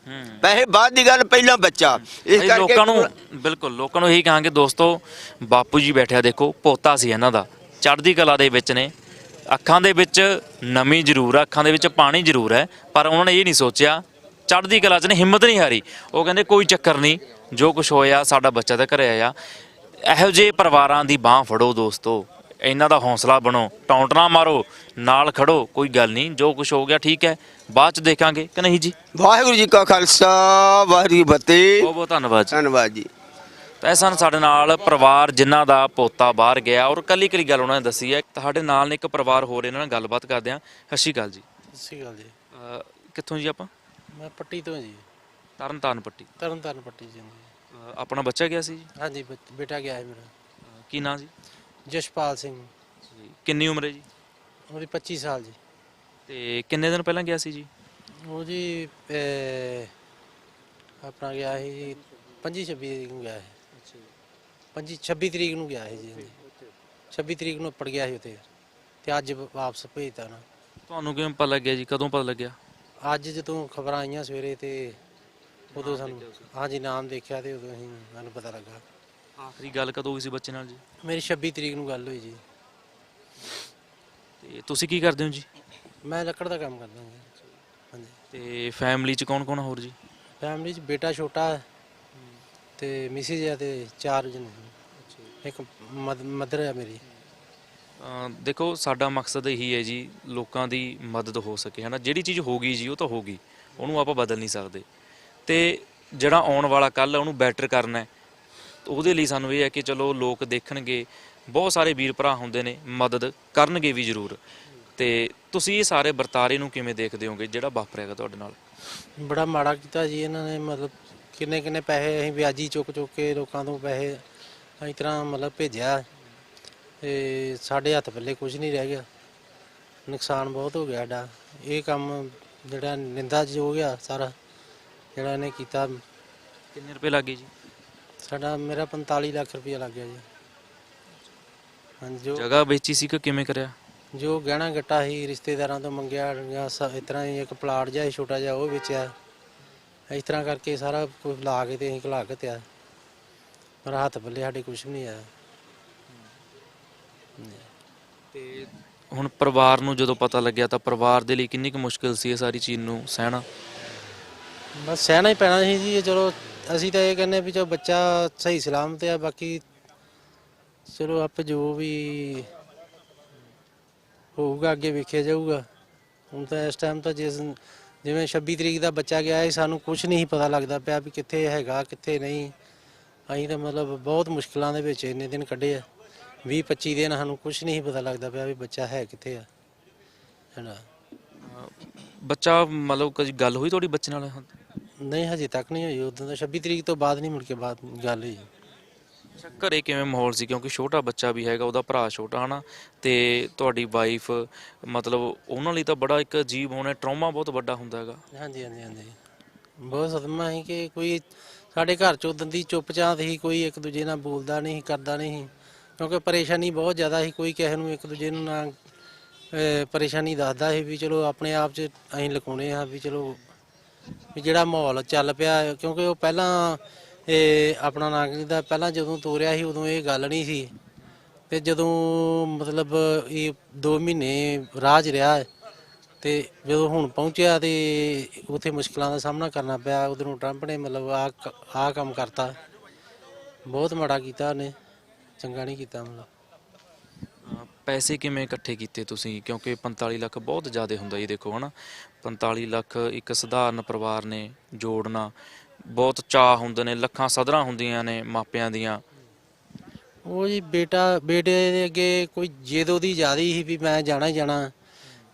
ਪੈਸੇ ਬਾਅਦ ਦੀ ਗੱਲ ਪਹਿਲਾਂ ਬੱਚਾ। ਇਸ ਕਰਕੇ ਲੋਕਾਂ ਨੂੰ ਬਿਲਕੁਲ ਲੋਕਾਂ ਨੂੰ ਇਹੀ ਕਹਾਂਗੇ ਦੋਸਤੋ ਬਾਪੂ ਜੀ ਬੈਠਿਆ ਦੇਖੋ ਪੋਤਾ ਸੀ ਇਹਨਾਂ ਦਾ। ਚੜ੍ਹਦੀ ਕਲਾ ਦੇ ਵਿੱਚ ਨੇ। ਅੱਖਾਂ ਦੇ ਵਿੱਚ ਨਮੀ ਜ਼ਰੂਰ ਆ ਅੱਖਾਂ ਦੇ ਵਿੱਚ ਪਾਣੀ ਜ਼ਰੂਰ ਹੈ ਪਰ ਉਹਨਾਂ ਨੇ ਇਹ ਨਹੀਂ ਸੋਚਿਆ ਚੜ੍ਹਦੀ ਕਲਾ 'ਚ ਨੇ ਹਿੰਮਤ ਨਹੀਂ ਹਾਰੀ। ਉਹ ਕਹਿੰਦੇ ਕੋਈ ਚੱਕਰ ਨਹੀਂ ਜੋ ਕੁਝ ਹੋਇਆ ਸਾਡਾ ਬੱਚਾ ਤਾਂ ਘਰੇ ਆਇਆ। ਇਹੋ ਜਿਹੇ ਪਰਿਵਾਰਾਂ ਦੀ ਬਾਹ ਫੜੋ ਦੋਸਤੋ ਇਹਨਾਂ ਦਾ ਹੌਸਲਾ ਬਣੋ ਟੌਂਟ ਨਾ ਮਾਰੋ ਨਾਲ ਖੜੋ ਕੋਈ ਗੱਲ ਨਹੀਂ ਜੋ ਕੁਝ ਹੋ ਗਿਆ ਠੀਕ ਹੈ ਬਾਅਦ ਚ ਦੇਖਾਂਗੇ ਕਿ ਨਹੀਂ ਜੀ? ਵਾਹਿਗੁਰੂ ਜੀ ਕਾ ਖਾਲਸਾ ਵਾਹਿਗੁਰੂ ਜੀ ਫਤਿਹ। ਬਹੁਤ ਬਹੁਤ ਧੰਨਵਾਦ ਜੀ। ਧੰਨਵਾਦ ਜੀ। ਤਾਂ ਇਹ ਸਨ ਸਾਡੇ ਨਾਲ ਪਰਿਵਾਰ ਜਿਨ੍ਹਾਂ ਦਾ ਪੋਤਾ ਬਾਹਰ ਗਿਆ। ਔਰ ਕੱਲੀ ਕੱਲੀ ਗੱਲ ਉਹਨਾਂ ਨੇ ਦੱਸੀ ਹੈ। ਤੁਹਾਡੇ ਨਾਲ ਨੇ ਇੱਕ ਪਰਿਵਾਰ ਹੋਰ ਇਹਨਾਂ ਨਾਲ ਗੱਲਬਾਤ ਕਰਦੇ ਹਾਂ। ਸਤਿ ਸ਼੍ਰੀ ਅਕਾਲ ਜੀ। ਸਤਿ ਸ਼੍ਰੀ ਅਕਾਲ ਜੀ। ਅਹ ਕਿੱਥੋਂ ਜੀ ਆਪਾਂ? ਮੈਂ ਪੱਟੀ ਤੋਂ ਜੀ। ਤਰਨ ਤਾਰਨ ਪੱਟੀ। ਤਰਨ ਤਾਰਨ ਪੱਟੀ ਜੀ ਅਹ ਆਪਣਾ ਬੱਚਾ ਗਿਆ ਸੀ ਜੀ? ਹਾਂਜੀ ਬੱਚ- ਬੇਟਾ ਗਿਆ ਹੈ ਮੇਰਾ। ਅਹ ਕੀ ਨਾਂ ਜੀ? ਜਸ਼ਪਾਲ ਸਿੰਘ। ਕਿੰਨੀ ਉਮਰ ਹੈ ਜੀ? ਉਹਦੀ 25 ਸਾਲ ਜੀ। ਤੇ ਕਿੰਨੇ ਦਿਨ ਪਹਿਲਾਂ ਗਿਆ ਸੀ ਜੀ? ਉਹ ਜੀ ਅਹ, ਆਪਣਾ ਗਿਆ ਸੀ ਜੀ 25 26 ਤਰੀਕ ਨੂੰ ਗਿਆ ਹੈ 25 26 ਤਰੀਕ ਨੂੰ ਗਿਆ ਹੈ ਜੀ। ਹਾਂਜੀ। 26 ਤਰੀਕ ਨੂੰ ਪੜ ਗਿਆ ਸੀ ਉੱਥੇ ਤੇ ਅੱਜ ਵਾਪਸ ਭੇਜਤਾ ਨਾ। ਤੁਹਾਨੂੰ ਕਿਵੇਂ ਪਤਾ ਲੱਗਿਆ ਜੀ? ਕਦੋਂ ਪਤਾ ਲੱਗਿਆ? ਅੱਜ ਜਦੋਂ ਖਬਰਾਂ ਆਈਆਂ ਸਵੇਰੇ ਤੇ ਉਦੋਂ ਸਾਨੂੰ ਹਾਂਜੀ ਨਾਮ ਦੇਖਿਆ ਤੇ ਉਦੋਂ ਅਸੀਂ ਸਾਨੂੰ ਪਤਾ ਲੱਗਾ। ਆਖਰੀ ਗੱਲ ਕਦੋਂ ਹੋਈ ਸੀ ਬੱਚੇ ਨਾਲ ਜੀ? ਮੇਰੀ 26 ਤਰੀਕ ਨੂੰ ਗੱਲ ਹੋਈ ਜੀ। ਤੇ ਤੁਸੀਂ ਕੀ ਕਰਦੇ ਹੋ ਜੀ? ਮੈਂ ਲੱਕੜ ਦਾ ਕੰਮ ਕਰਦਾ ਜੀ। ਹਾਂਜੀ। ਤੇ ਫੈਮਿਲੀ ਚ ਕੌਣ ਕੌਣ ਹੋਰ ਜੀ? ਫੈਮਿਲੀ 'ਚ ਬੇਟਾ ਛੋਟਾ ਹੈ ਤੇ ਮਿਸਿਸ ਹੈ ਤੇ ਚਾਰ ਜਣੇ ਇੱਕ ਮਦਰ ਹੈ ਮੇਰੀ। ਦੇਖੋ ਸਾਡਾ ਮਕਸਦ ਇਹੀ ਹੈ ਜੀ ਲੋਕਾਂ ਦੀ ਮਦਦ ਹੋ ਸਕੇ ਹਨਾ? ਜਿਹੜੀ ਚੀਜ਼ ਹੋ ਗਈ ਜੀ ਉਹ ਤਾਂ ਹੋ ਗਈ ਉਹਨੂੰ ਆਪਾਂ ਬਦਲ ਨਹੀਂ ਸਕਦੇ। ਤੇ ਜਿਹੜਾ ਆਉਣ ਵਾਲਾ ਕੱਲ ਉਹਨੂੰ ਬੈਟਰ ਕਰਨਾ ਹੈ। ਉਹਦੇ ਲਈ ਸਾਨੂੰ ਇਹ ਹੈ ਕਿ ਚਲੋ ਲੋਕ ਦੇਖਣਗੇ ਬਹੁਤ ਸਾਰੇ ਵੀਰ ਭਰਾ ਹੁੰਦੇ ਨੇ ਮਦਦ ਕਰਨਗੇ ਵੀ ਜ਼ਰੂਰ। ਤੇ ਤੁਸੀਂ ਇਹ ਸਾਰੇ ਵਰਤਾਰੇ ਨੂੰ ਕਿਵੇਂ ਦੇਖਦੇ ਹੋਗੇ? ਜਿਹੜਾ ਵਾਪਰਿਆਗਾ ਤੁਹਾਡੇ ਨਾਲ। ਬੜਾ ਮਾੜਾ ਕੀਤਾ ਜੀ ਇਹਨਾਂ ਨੇ ਮਤਲਬ ਕਿੰਨੇ ਕਿੰਨੇ ਪੈਸੇ ਅਸੀਂ ਵਿਆਜੀ ਚੁੱਕ ਚੁੱਕ ਕੇ ਲੋਕਾਂ ਤੋਂ ਪੈਸੇ ਇਸ ਤਰ੍ਹਾਂ ਮਤਲਬ ਭੇਜਿਆ। ਤੇ ਸਾਡੇ ਹੱਥ ਪੱਲੇ ਕੁਝ ਨਹੀਂ ਰਹਿ ਗਿਆ। ਨੁਕਸਾਨ ਬਹੁਤ ਹੋ ਗਿਆ ਸਾਡਾ। ਇਹ ਕੰਮ ਜਿਹੜਾ ਨਿੰਦਾ ਹੋ ਗਿਆ ਸਾਰਾ ਜਿਹੜਾ ਇਹਨੇ ਕੀਤਾ। ਕਿੰਨੇ ਰੁਪਏ ਲੱਗੇ ਜੀ? ਸਾਡਾ ਮੇਰਾ 45 ਲੱਖ ਰੁਪਇਆ ਲੱਗ ਗਿਆ ਜੀ। ਹਾਂਜੀ ਜੋ ਜਗ੍ਹਾ ਵੇਚੀ ਸੀ ਕਿ ਕਿਵੇਂ ਕਰਿਆ? ਜੋ ਗਹਿਣਾ ਗੱਟਾ ਸੀ ਰਿਸ਼ਤੇਦਾਰਾਂ ਤੋਂ ਮੰਗਿਆ ਜਾਂ ਸ- ਇਸ ਤਰ੍ਹਾਂ ਹੀ ਇੱਕ ਪਲਾਟ ਜਿਹਾ ਸੀ ਛੋਟਾ ਜਿਹਾ ਉਹ ਵੇਚਿਆ। ਇਸ ਤਰ੍ਹਾਂ ਕਰਕੇ ਸਾਰਾ ਕੁਝ ਲਾ ਕੇ ਤੇ ਅਸੀਂ ਘਲਾ ਕੇ ਤਿਆ ਪਰ ਹੱਥ ਪੱਲੇ ਸਾਡੇ ਕੁਝ ਨਹੀਂ ਆਇਆ ਤੇ ਹੁਣ ਪਰਿਵਾਰ ਨੂੰ ਜਦੋਂ ਪਤਾ ਲੱਗਿਆ ਤਾਂ ਪਰਿਵਾਰ ਦੇ ਲਈ ਕਿੰਨੀ ਕੁ ਮੁਸ਼ਕਿਲ ਸੀ ਇਹ ਸਾਰੀ ਚੀਜ਼ ਨੂੰ ਸਹਿਣਾ? ਬਸ ਸਹਿਣਾ ਹੀ ਪੈਣਾ ਸੀ ਜੀ ਚਲੋ ਅਸੀਂ ਤਾਂ ਇਹ ਕਹਿੰਦੇ ਵੀ ਚਲੋ ਬੱਚਾ ਸਹੀ ਸਲਾਮਤ ਆ ਬਾਕੀ ਚਲੋ ਆਪੇ ਜੋ ਵੀ ਹੋਊਗਾ ਅੱਗੇ ਵੇਖਿਆ ਜਾਊਗਾ। ਹੁਣ ਤਾਂ ਇਸ ਟਾਈਮ ਤਾਂ ਜਿਸ ਜਿਵੇਂ 26 ਤਰੀਕ ਦਾ ਬੱਚਾ ਗਿਆ ਹੈ ਸਾਨੂੰ ਕੁਝ ਨਹੀਂ ਪਤਾ ਲੱਗਦਾ ਪਿਆ ਵੀ ਕਿੱਥੇ ਹੈਗਾ ਕਿੱਥੇ ਨਹੀਂ। ਅਸੀਂ ਤਾਂ ਮਤਲਬ ਬਹੁਤ ਮੁਸ਼ਕਲਾਂ ਦੇ ਵਿੱਚ ਇੰਨੇ ਦਿਨ ਕੱਢੇ ਆ। 20 25 ਦਿਨ ਸਾਨੂੰ ਕੁਝ ਨਹੀਂ ਪਤਾ ਲੱਗਦਾ ਪਿਆ ਵੀ ਬੱਚਾ ਹੈ ਕਿੱਥੇ ਆ। ਹੈਨਾ। ਬੱਚਾ ਮਤਲਬ ਕਦੀ ਗੱਲ ਹੋਈ ਤੁਹਾਡੀ ਬੱਚੇ ਨਾਲ? ਨਹੀਂ ਹਜੇ ਤੱਕ ਨਹੀਂ ਹੋਈ। ਉਦੋਂ ਤਾਂ 26 ਤਰੀਕ ਤੋਂ ਬਾਅਦ ਨਹੀਂ ਮੁੜ ਕੇ ਬਾਅਦ ਗੱਲ ਹੋਈ। ਅੱਛਾ ਘਰੇ ਕਿਵੇਂ ਮਾਹੌਲ ਸੀ? ਕਿਉਂਕਿ ਛੋਟਾ ਬੱਚਾ ਵੀ ਹੈਗਾ ਉਹਦਾ ਭਰਾ ਛੋਟਾ ਹਨਾ? ਤੇ ਤੁਹਾਡੀ ਵਾਈਫ ਮਤਲਬ ਉਹਨਾਂ ਲਈ ਤਾਂ ਬੜਾ ਇੱਕ ਅਜੀਬ ਹੋਣਾ ਟਰਾਮਾ ਬਹੁਤ ਵੱਡਾ ਹੁੰਦਾ ਹੈਗਾ। ਹਾਂਜੀ ਹਾਂਜੀ ਹਾਂਜੀ। ਬਹੁਤ ਸਦਮਾ ਸੀ ਕਿ ਕੋਈ ਸਾਡੇ ਘਰ ਚੋਂ ਦੰਦੀ ਦੀ ਚੁੱਪਚਾਪ ਸੀ ਕੋਈ ਇੱਕ ਦੂਜੇ ਨਾਲ ਬੋਲਦਾ ਨਹੀਂ ਕਰਦਾ ਨਹੀਂ। ਸੀ। ਕਿਉਂਕਿ ਪਰੇਸ਼ਾਨੀ ਬਹੁਤ ਜ਼ਿਆਦਾ ਸੀ ਕੋਈ ਕਿਸੇ ਨੂੰ ਇੱਕ ਦੂਜੇ ਨੂੰ ਨਾ ਅਹ, ਪਰੇਸ਼ਾਨੀ ਦੱਸਦਾ ਸੀ ਵੀ ਚਲੋ ਆਪਣੇ ਆਪ ਚ ਅਸੀਂ ਲੁਕਾਉਣੇ ਆ ਵੀ ਚਲੋ ਵੀ ਜਿਹੜਾ ਮਾਹੌਲ ਚੱਲ ਪਿਆ ਕਿਉਂਕਿ ਉਹ ਪਹਿਲਾਂ ਇਹ ਆਪਣਾ ਨਾਗਰਿਕ ਦਾ? ਪਹਿਲਾਂ ਜਦੋਂ ਤੋਰਿਆ ਸੀ, ਉਦੋਂ ਇਹ ਗੱਲ ਨਹੀਂ ਸੀ। ਤੇ ਜਦੋਂ ਮਤਲਬ ਇਹ 2 ਮਹੀਨੇ ਰਾਹ ਰਿਹਾ ਤੇ ਜਦੋਂ ਹੁਣ ਪਹੁੰਚਿਆ ਤੇ ਉੱਥੇ ਮੁਸ਼ਕਲਾਂ ਦਾ ਸਾਹਮਣਾ ਕਰਨਾ ਪਿਆ। ਉਧਰੋਂ ਟਰੰਪ ਨੇ ਮਤਲਬ ਆ ਆ ਕੰਮ ਕਰਤਾ। ਬਹੁਤ ਮਾੜਾ ਕੀਤਾ ਉਹਨੇ। ਚੰਗਾ ਨਹੀਂ ਕੀਤਾ ਮਤਲਬ। ਪੈਸੇ ਕਿਵੇਂ ਇਕੱਠੇ ਕੀਤੇ ਤੁਸੀਂ? ਕਿਉਂਕਿ 45 ਲੱਖ ਬਹੁਤ ਜ਼ਿਆਦਾ ਹੁੰਦਾ ਜੀ, ਦੇਖੋ ਹਨਾ। 45 ਲੱਖ ਇੱਕ ਸਧਾਰਨ ਪਰਿਵਾਰ ਨੇ ਜੋੜਨਾ। ਬਹੁਤ ਚਾਹ ਹੁੰਦੇ ਨੇ ਲੱਖਾਂ ਸਦਰਾਂ ਹੁੰਦੀਆਂ ਨੇ ਮਾਪਿਆਂ ਦੀਆਂ। ਉਹ ਜੀ ਬੇਟਾ ਬੇਟੇ ਦੇ ਅੱਗੇ ਕੋਈ ਜਿੱਦ ਉਹਦੀ ਜ਼ਿਆਦੀ ਸੀ ਵੀ ਮੈਂ ਜਾਣਾ ਹੀ ਜਾਣਾ।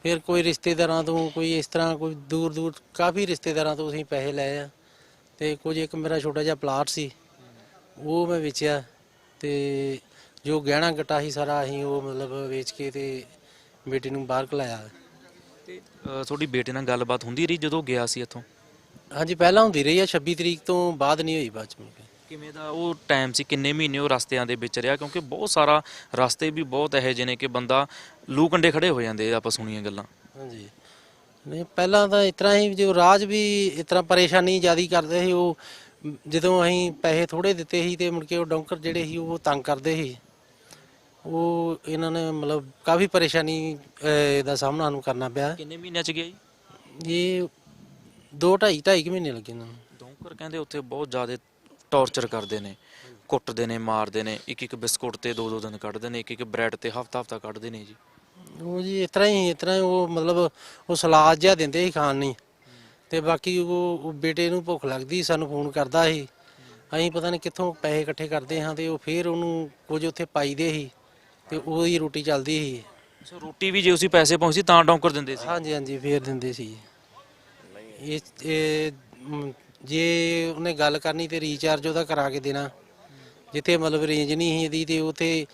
ਫਿਰ ਕੋਈ ਰਿਸ਼ਤੇਦਾਰਾਂ ਤੋਂ ਕੋਈ ਇਸ ਤਰ੍ਹਾਂ ਕੋਈ ਦੂਰ ਦੂਰ ਕਾਫੀ ਰਿਸ਼ਤੇਦਾਰਾਂ ਤੋਂ ਅਸੀਂ ਪੈਸੇ ਲਏ ਆ। ਤੇ ਕੁਝ ਇੱਕ ਮੇਰਾ ਛੋਟਾ ਜਿਹਾ ਪਲਾਟ ਸੀ ਉਹ ਮੈਂ ਵੇਚਿਆ। ਤੇ ਜੋ ਗਹਿਣਾ ਗੱਟਾ ਸੀ ਸਾਰਾ ਅਸੀਂ ਉਹ ਮਤਲਬ ਵੇਚ ਕੇ ਤੇ ਬੇਟੇ ਨੂੰ ਬਾਹਰ ਕਲਾਇਆ ਤੇ ਤੁਹਾਡੀ ਬੇਟੇ ਨਾਲ ਗੱਲਬਾਤ ਹੁੰਦੀ ਰਹੀ ਜਦੋਂ ਗਿਆ ਸੀ ਇੱਥੋਂ? ਹਾਂਜੀ ਪਹਿਲਾਂ ਹੁੰਦੀ ਰਹੀ ਆ 26 ਤਰੀਕ ਤੋਂ ਬਾਅਦ ਨਹੀਂ ਹੋਈ ਬਾਅਦ ਚ। ਕਿਵੇਂ ਦਾ ਉਹ ਟਾਈਮ ਸੀ ਕਿੰਨੇ ਮਹੀਨੇ ਉਹ ਰਸਤਿਆਂ ਦੇ ਵਿੱਚ ਰਿਹਾ? ਕਿਉਂਕਿ ਬਹੁਤ ਸਾਰਾ ਰਸਤੇ ਵੀ ਬਹੁਤ ਇਹੋ ਜਿਹੇ ਨੇ ਕਿ ਬੰਦਾ ਲੂ ਕੰਡੇ ਖੜੇ ਹੋ ਜਾਂਦੇ ਆਪਾਂ ਸੁਣੀਆਂ ਗੱਲਾਂ। ਹਾਂਜੀ। ਨਹੀਂ ਪਹਿਲਾਂ ਤਾਂ ਇਸ ਤਰ੍ਹਾਂ ਹੀ ਜੋ ਰਾਜ ਵੀ ਇਸ ਤਰ੍ਹਾਂ ਪਰੇਸ਼ਾਨੀ ਜਿਆਦੀ ਕਰਦੇ ਸੀ ਉਹ ਜਦੋਂ ਅਸੀਂ ਪੈਸੇ ਥੋੜੇ ਦਿੱਤੇ ਸੀ ਤੇ ਮੁੜ ਕੇ ਉਹ ਡੌਂਕਰ ਜਿਹੜੇ ਸੀ ਉਹ ਤੰਗ ਕਰਦੇ ਸੀ। ਉਹ ਇਹਨਾਂ ਨੇ ਮਤਲਬ ਕਾਫੀ ਪਰੇਸ਼ਾਨੀ ਦਾ ਸਾਹਮਣਾ ਨੂੰ ਕਰਨਾ ਪਿਆ। ਕਿੰਨੇ ਮਹੀਨਿਆਂ ਚ ਗਿਆ ਜੀ? ਇਹ ਦੋ ਢਾਈ ਢਾਈ ਕੁ ਮਹੀਨੇ ਲੱਗੇ ਇਹਨਾਂ ਨੂੰ। ਡੌਂਕਰ ਕਹਿੰਦੇ ਉੱਥੇ ਬਹੁਤ ਜ਼ਿਆਦਾ ਟੌਰਚਰ ਕਰਦੇ ਨੇ ਕੁੱਟਦੇ ਨੇ ਮਾਰਦੇ ਨੇ ਇੱਕ ਇੱਕ ਬਿਸਕੁਟ ਤੇ ਦੋ ਦੋ ਦਿਨ ਕੱਢਦੇ ਨੇ ਇੱਕ ਇੱਕ ਬ੍ਰੈਡ ਤੇ ਹਫਤਾ ਹਫਤਾ ਕੱਢਦੇ ਨੇ ਜੀ। ਉਹ ਜੀ ਇਸ ਤਰ੍ਹਾਂ ਹੀ ਇਸ ਤਰ੍ਹਾਂ ਹੀ ਉਹ ਮਤਲਬ ਉਹ ਸਲਾਦ ਜਿਹਾ ਦਿੰਦੇ ਸੀ ਖਾਣ ਨੂੰ ਤੇ ਬਾਕੀ ਉਹ ਉਹ ਬੇਟੇ ਨੂੰ ਭੁੱਖ ਲੱਗਦੀ ਸਾਨੂੰ ਫੋਨ ਕਰਦਾ ਸੀ। ਅਸੀਂ ਪਤਾ ਨਹੀਂ ਕਿੱਥੋਂ ਪੈਸੇ ਇਕੱਠੇ ਕਰਦੇ ਹਾਂ ਤੇ ਉਹ ਫਿਰ ਉਹਨੂੰ ਕੁਝ ਉੱਥੇ ਪਾਈਦੇ ਸੀ ਤੇ ਉਹਦੀ ਰੋਟੀ ਚੱਲਦੀ ਸੀ। ਸੋ ਰੋਟੀ ਵੀ ਜੇ ਉਸੇ ਪੈਸੇ ਪਹੁੰਚਦੀ ਤਾਂ ਡੌਂਕਰ ਦਿੰਦੇ ਸੀ? ਹਾਂਜੀ ਹਾਂਜੀ ਫੇਰ ਦਿੰਦੇ ਸੀ। ਇਹ ਇਹ, ਮ, ਜੇ ਉਹਨੇ ਗੱਲ ਕਰਨੀ ਤੇ ਰੀਚਾਰਜ ਉਹਦਾ ਕਰਾ ਕੇ ਦੇਣਾ। ਜਿੱਥੇ ਮਤਲਬ ਰੇਂਜ ਨਹੀਂ ਸੀ ਇਹਦੀ ਤੇ ਉਥੇ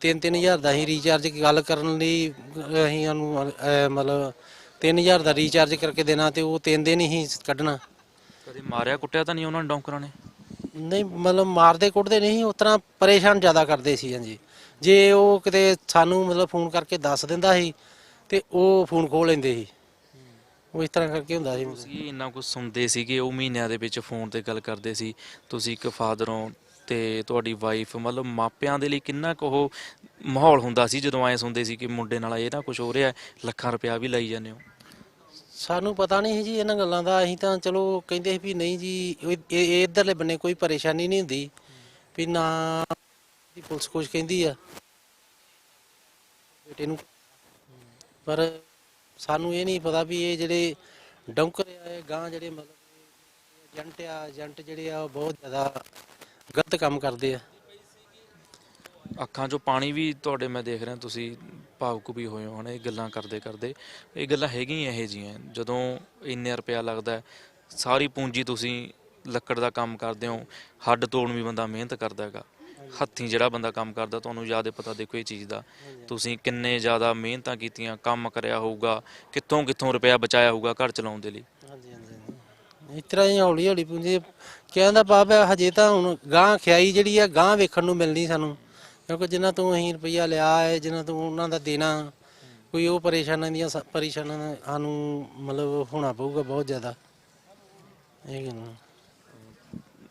3-3000 ਦਾ ਹੀ ਰੀਚਾਰਜ ਗੱਲ ਕਰਨ ਲਈ ਅਸੀਂ ਉਹਨੂੰ ਅਹ, ਮਤਲਬ 3000 ਦਾ ਰੀਚਾਰਜ ਕਰਕੇ ਦੇਣਾ ਤੇ ਉਹ ਤਿੰਨ ਦਿਨ ਹੀ ਕੱਢਣਾ। ਕਦੇ ਮਾਰਿਆ ਕੁੱਟਿਆ ਤਾਂ ਨਹੀਂ ਉਹਨਾਂ ਨੇ ਡੌਂਕਰਾਂ ਨੇ? ਨਹੀਂ ਮਤਲਬ ਮਾਰਦੇ ਕੁੱਟਦੇ ਨਹੀਂ ਉਸ ਤਰ੍ਹਾਂ ਪਰੇਸ਼ਾਨ ਜ਼ਿਆਦਾ ਕਰਦੇ ਸੀ ਹਾਂਜੀ। ਜੇ ਉਹ ਕਿਤੇ ਸਾਨੂੰ ਮਤਲਬ ਫੋਨ ਕਰਕੇ ਦੱਸ ਦਿੰਦਾ ਸੀ ਤੇ ਉਹ ਫੋਨ ਖੋਲ ਲੈਂਦੇ ਸੀ। ਉਹ ਇਸ ਤਰ੍ਹਾਂ ਕਰਕੇ ਹੁੰਦਾ ਸੀ ਤੁਸੀਂ ਇੰਨਾ ਕੁਝ ਸੁਣਦੇ ਸੀਗੇ ਉਹ ਮਹੀਨਿਆਂ ਦੇ ਵਿੱਚ ਫੋਨ ਤੇ ਗੱਲ ਕਰਦੇ ਸੀ। ਤੁਸੀਂ ਇੱਕ ਫਾਦਰ ਹੋ ਤੇ ਤੁਹਾਡੀ ਵਾਈਫ ਮਤਲਬ ਮਾਪਿਆਂ ਦੇ ਲਈ ਕਿੰਨਾ ਕੁ ਉਹ ਮਾਹੌਲ ਹੁੰਦਾ ਸੀ ਜਦੋਂ ਐ ਸੁਣਦੇ ਸੀ ਕਿ ਮੁੰਡੇ ਨਾਲ ਇਹ ਨਾ ਕੁਝ ਹੋ ਰਿਹਾ ਹੈ, ਲੱਖਾਂ ਰੁਪਇਆ ਵੀ ਲਾਈ ਜਾਂਦੇ ਹੋ? ਸਾਨੂੰ ਪਤਾ ਨਹੀਂ ਸੀ ਜੀ ਇਹਨਾਂ ਗੱਲਾਂ ਦਾ। ਅਸੀਂ ਤਾਂ ਚਲੋ ਕਹਿੰਦੇ ਸੀ ਵੀ ਨਹੀਂ ਜੀ ਇਹ ਇਹ ਇਧਰਲੇ ਬੰਨੇ ਕੋਈ ਪਰੇਸ਼ਾਨੀ ਨਹੀਂ ਹੁੰਦੀ। ਵੀ ਨਾ ਦੀ ਪੁਲਿਸ ਕੁਝ ਕਹਿੰਦੀ ਆ। ਬੇਟੇ ਨੂੰ ਪਰ ਸਾਨੂੰ ਇਹ ਨਹੀਂ ਪਤਾ ਵੀ ਇਹ ਜਿਹੜੇ ਡੌਂਕਰ ਆ ਗਾਂ ਜਿਹੜੇ ਮਤਲਬ ਏਜੰਟ ਆ, ਏਜੰਟ ਜਿਹੜੇ ਆ, ਉਹ ਬਹੁਤ ਜ਼ਿਆਦਾ ਗਲਤ ਕੰਮ ਕਰਦੇ ਆ। ਅੱਖਾਂ 'ਚੋਂ ਪਾਣੀ ਵੀ ਤੁਹਾਡੇ ਮੈਂ ਦੇਖ ਰਿਹਾ, ਤੁਸੀਂ ਭਾਵੁਕ ਵੀ ਹੋਏ ਹੋ ਹਨਾ ਇਹ ਗੱਲਾਂ ਕਰਦੇ ਕਰਦੇ। ਇਹ ਗੱਲਾਂ ਹੈਗੀਆਂ ਇਹੋ ਜਿਹੀਆਂ, ਜਦੋਂ ਇੰਨੇ ਰੁਪਇਆ ਲੱਗਦਾ ਸਾਰੀ ਪੂੰਜੀ ਤੁਸੀਂ ਲੱਕੜ ਦਾ ਕੰਮ ਕਰਦੇ ਹੋ, ਹੱਡ ਤੋੜਨ ਵੀ ਬੰਦਾ ਮਿਹਨਤ ਕਰਦਾ ਹੈਗਾ। ਹੱਥੀਂ ਜਿਹੜਾ ਬੰਦਾ ਕੰਮ ਕਰਦਾ ਤੁਹਾਨੂੰ ਜ਼ਿਆਦਾ ਪਤਾ ਦੇਖੋ ਇਹ ਚੀਜ਼ ਦਾ। ਤੁਸੀਂ ਕਿੰਨੇ ਜ਼ਿਆਦਾ ਮਿਹਨਤਾਂ ਕੀਤੀਆਂ ਕੰਮ ਕਰਿਆ ਹੋਊਗਾ ਕਿੱਥੋਂ ਕਿੱਥੋਂ ਰੁਪਇਆ ਬਚਾਇਆ ਹੋਊਗਾ ਘਰ ਚਲਾਉਣ ਦੇ ਲਈ। ਹਾਂਜੀ ਹਾਂਜੀ ਇਸ ਤਰ੍ਹਾਂ ਹੀ ਹੌਲੀ ਹੌਲੀ ਪੁੰਜੇ ਕਹਿੰਦਾ ਬਾਬਾ ਹਜੇ ਤਾਂ ਹੁਣ ਗਾਂ ਖਿਆਈ ਜਿਹੜੀ ਆ ਗਾਂ ਵੇਖਣ ਨੂੰ ਮਿਲਣੀ ਸਾਨੂੰ। ਕਿਉਂਕਿ ਜਿੰਨਾ ਤੋਂ ਅਸੀਂ ਰੁਪਈਆ ਲਿਆ ਹੈ ਜਿੰਨਾ ਤੋਂ ਉਹਨਾਂ ਦਾ ਦੇਣਾ ਕੋਈ ਉਹ ਪਰੇਸ਼ਾਨਾਂ ਦੀਆਂ ਪਰੇਸ਼ਾਨਾਂ ਸਾਨੂੰ ਮਤਲਬ ਹੋਣਾ ਪਊਗਾ ਬਹੁਤ ਜ਼ਿਆਦਾ। ਇਹ ਗੱਲ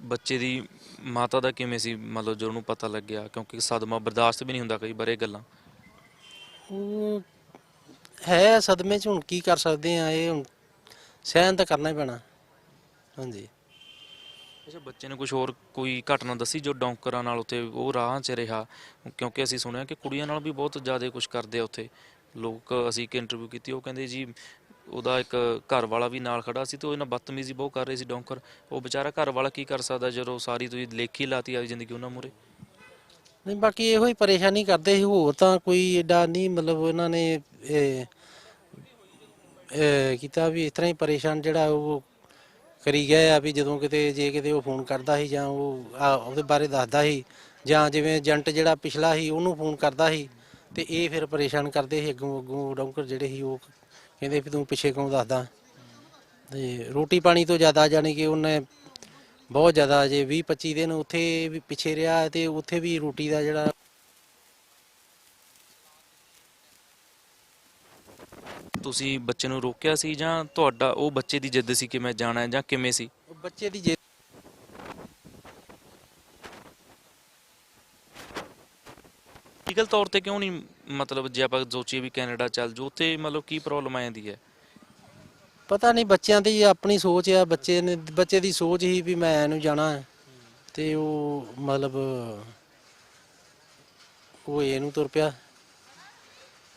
ਬੱਚੇ ਦੀ ਮਾਤਾ ਦਾ ਕਿਵੇਂ ਸੀ? ਮਤਲਬ ਜਦੋਂ ਉਹਨੂੰ ਪਤਾ ਲੱਗਿਆ ਕਿਉਂਕਿ ਸਦਮਾ ਬਰਦਾਸ਼ਤ ਵੀ ਨਹੀਂ ਹੁੰਦਾ ਕਈ ਇਹ ਗੱਲਾਂ। ਉਹ ਹੈ ਸਦਮੇ ਚ ਹੁਣ ਕੀ ਕਰ ਸਕਦੇ ਆ? ਇਹ ਹੁਣ ਸਹਿਨ ਤਾਂ ਕਰਨਾ ਹੀ ਪੈਣਾ। ਹਾਂਜੀ। ਅੱਛਾ ਬੱਚੇ ਨੇ ਕੁਝ ਹੋਰ ਕੋਈ ਘਟਨਾ ਦੱਸੀ ਜੋ ਡੌਂਕਰਾਂ ਨਾਲ ਉੱਥੇ ਉਹ ਰਾਹ 'ਚ ਰਿਹਾ? ਕਿਉਂਕਿ ਅਸੀਂ ਸੁਣਿਆ ਕਿ ਕੁੜੀਆਂ ਨਾਲ ਵੀ ਬਹੁਤ ਜ਼ਿਆਦਾ ਕੁਝ ਕਰਦੇ ਆ ਉੱਥੇ। ਲੋਕ ਅਸੀਂ ਇੱਕ ਇੰਟਰਵਿਊ ਕੀਤੀ ਉਹ ਕਹਿੰਦੇ ਜੀ ਉਹਦਾ ਇੱਕ ਘਰ ਵਾਲਾ ਵੀ ਨਾਲ ਖੜਾ ਸੀ ਤੇ ਉਹ ਇਹਨਾਂ ਬਦਤਮੀਜ਼ੀ ਬਹੁਤ ਕਰ ਰਹੇ ਸੀ ਡੌਂਕਰ। ਉਹ ਵਿਚਾਰਾ ਘਰ ਵਾਲਾ ਕੀ ਕਰ ਸਕਦਾ ਜਦੋਂ ਸਾਰੀ ਤੁਸੀਂ ਲੇਖੀ ਲਾਤੀ ਆਈ ਜ਼ਿੰਦਗੀ ਉਹਨਾਂ ਮੂਰੇ ਨਹੀਂ ਬਾਕੀ ਇਹੋ ਹੀ ਪਰੇਸ਼ਾਨੀ ਕਰਦੇ ਸੀ ਹੋਰ ਤਾਂ ਕੋਈ ਏਡਾ ਨਹੀਂ ਮਤਲਬ ਇਹਨਾਂ ਨੇ ਇਹ, ਕੀਤਾ ਵੀ ਇਸ ਤਰ੍ਹਾਂ ਹੀ ਪਰੇਸ਼ਾਨ ਜਿਹੜਾ ਉਹ ਕਰੀ ਗਏ ਆ ਵੀ ਜਦੋਂ ਕਿਤੇ ਜੇ ਕਿਤੇ ਉਹ ਫੋਨ ਕਰਦਾ ਸੀ ਜਾਂ ਉਹ ਉਹਦੇ ਬਾਰੇ ਦੱਸਦਾ ਸੀ ਜਾਂ ਜਿਵੇਂ ਏਜੰਟ ਜਿਹੜਾ ਪਿਛਲਾ ਸੀ ਉਹਨੂੰ ਫੋਨ ਕਰਦਾ ਸੀ ਤੇ ਇਹ ਫਿਰ ਪਰੇਸ਼ਾਨ ਕਰਦੇ ਸੀ ਅੱਗੋਂ ਅੱਗੋਂ ਡੌਂਕਰ ਜਿਹੜੇ ਸੀ ਉਹ ਕਹਿੰਦੇ ਵੀ ਤੂੰ ਪਿੱਛੇ ਕਿਉਂ ਦੱਸਦਾ? ਤੇ ਰੋਟੀ ਪਾਣੀ ਤੋਂ ਜ਼ਿਆਦਾ ਜਾਣੀ ਕਿ ਉਹਨੇ ਬਹੁਤ ਜ਼ਿਆਦਾ ਜੇ 20 25 ਦਿਨ ਉੱਥੇ ਵੀ ਪਿੱਛੇ ਰਿਹਾ ਤੇ ਉੱਥੇ ਵੀ ਰੋਟੀ ਦਾ ਜਿਹੜਾ ਤੁਸੀਂ ਬੱਚੇ ਨੂੰ ਰੋਕਿਆ ਸੀ ਜਾਂ ਤੁਹਾਡਾ ਉਹ ਬੱਚੇ ਦੀ ਜਿੱਦ ਸੀ ਕਿ ਮੈਂ ਜਾਣਾ ਹੈ ਜਾਂ ਕਿਵੇਂ ਸੀ? ਉਹ ਬੱਚੇ ਦੀ ਜੇ ਲੀਗਲ ਤੌਰ ਤੇ ਕਿਉਂ ਨਹੀਂ ਮਤਲਬ ਜੇ ਆਪਾਂ ਸੋਚੀਏ ਵੀ ਕੈਨੇਡਾ ਚੱਲ ਜੂ, ਉੱਥੇ ਮਤਲਬ ਕੀ ਪ੍ਰੋਬਲਮ ਆ ਜਾਂਦੀ ਹੈ? ਪਤਾ ਨਹੀਂ, ਬੱਚਿਆਂ ਦੀ ਆਪਣੀ ਸੋਚ ਆ, ਬੱਚੇ ਨੇ, ਬੱਚੇ ਦੀ ਸੋਚ ਹੀ ਵੀ ਮੈਂ ਇਹਨੂੰ ਜਾਣਾ ਹੈ। ਤੇ ਉਹ ਮਤਲਬ ਉਹ ਇਹਨੂੰ ਤੁਰ ਪਿਆ।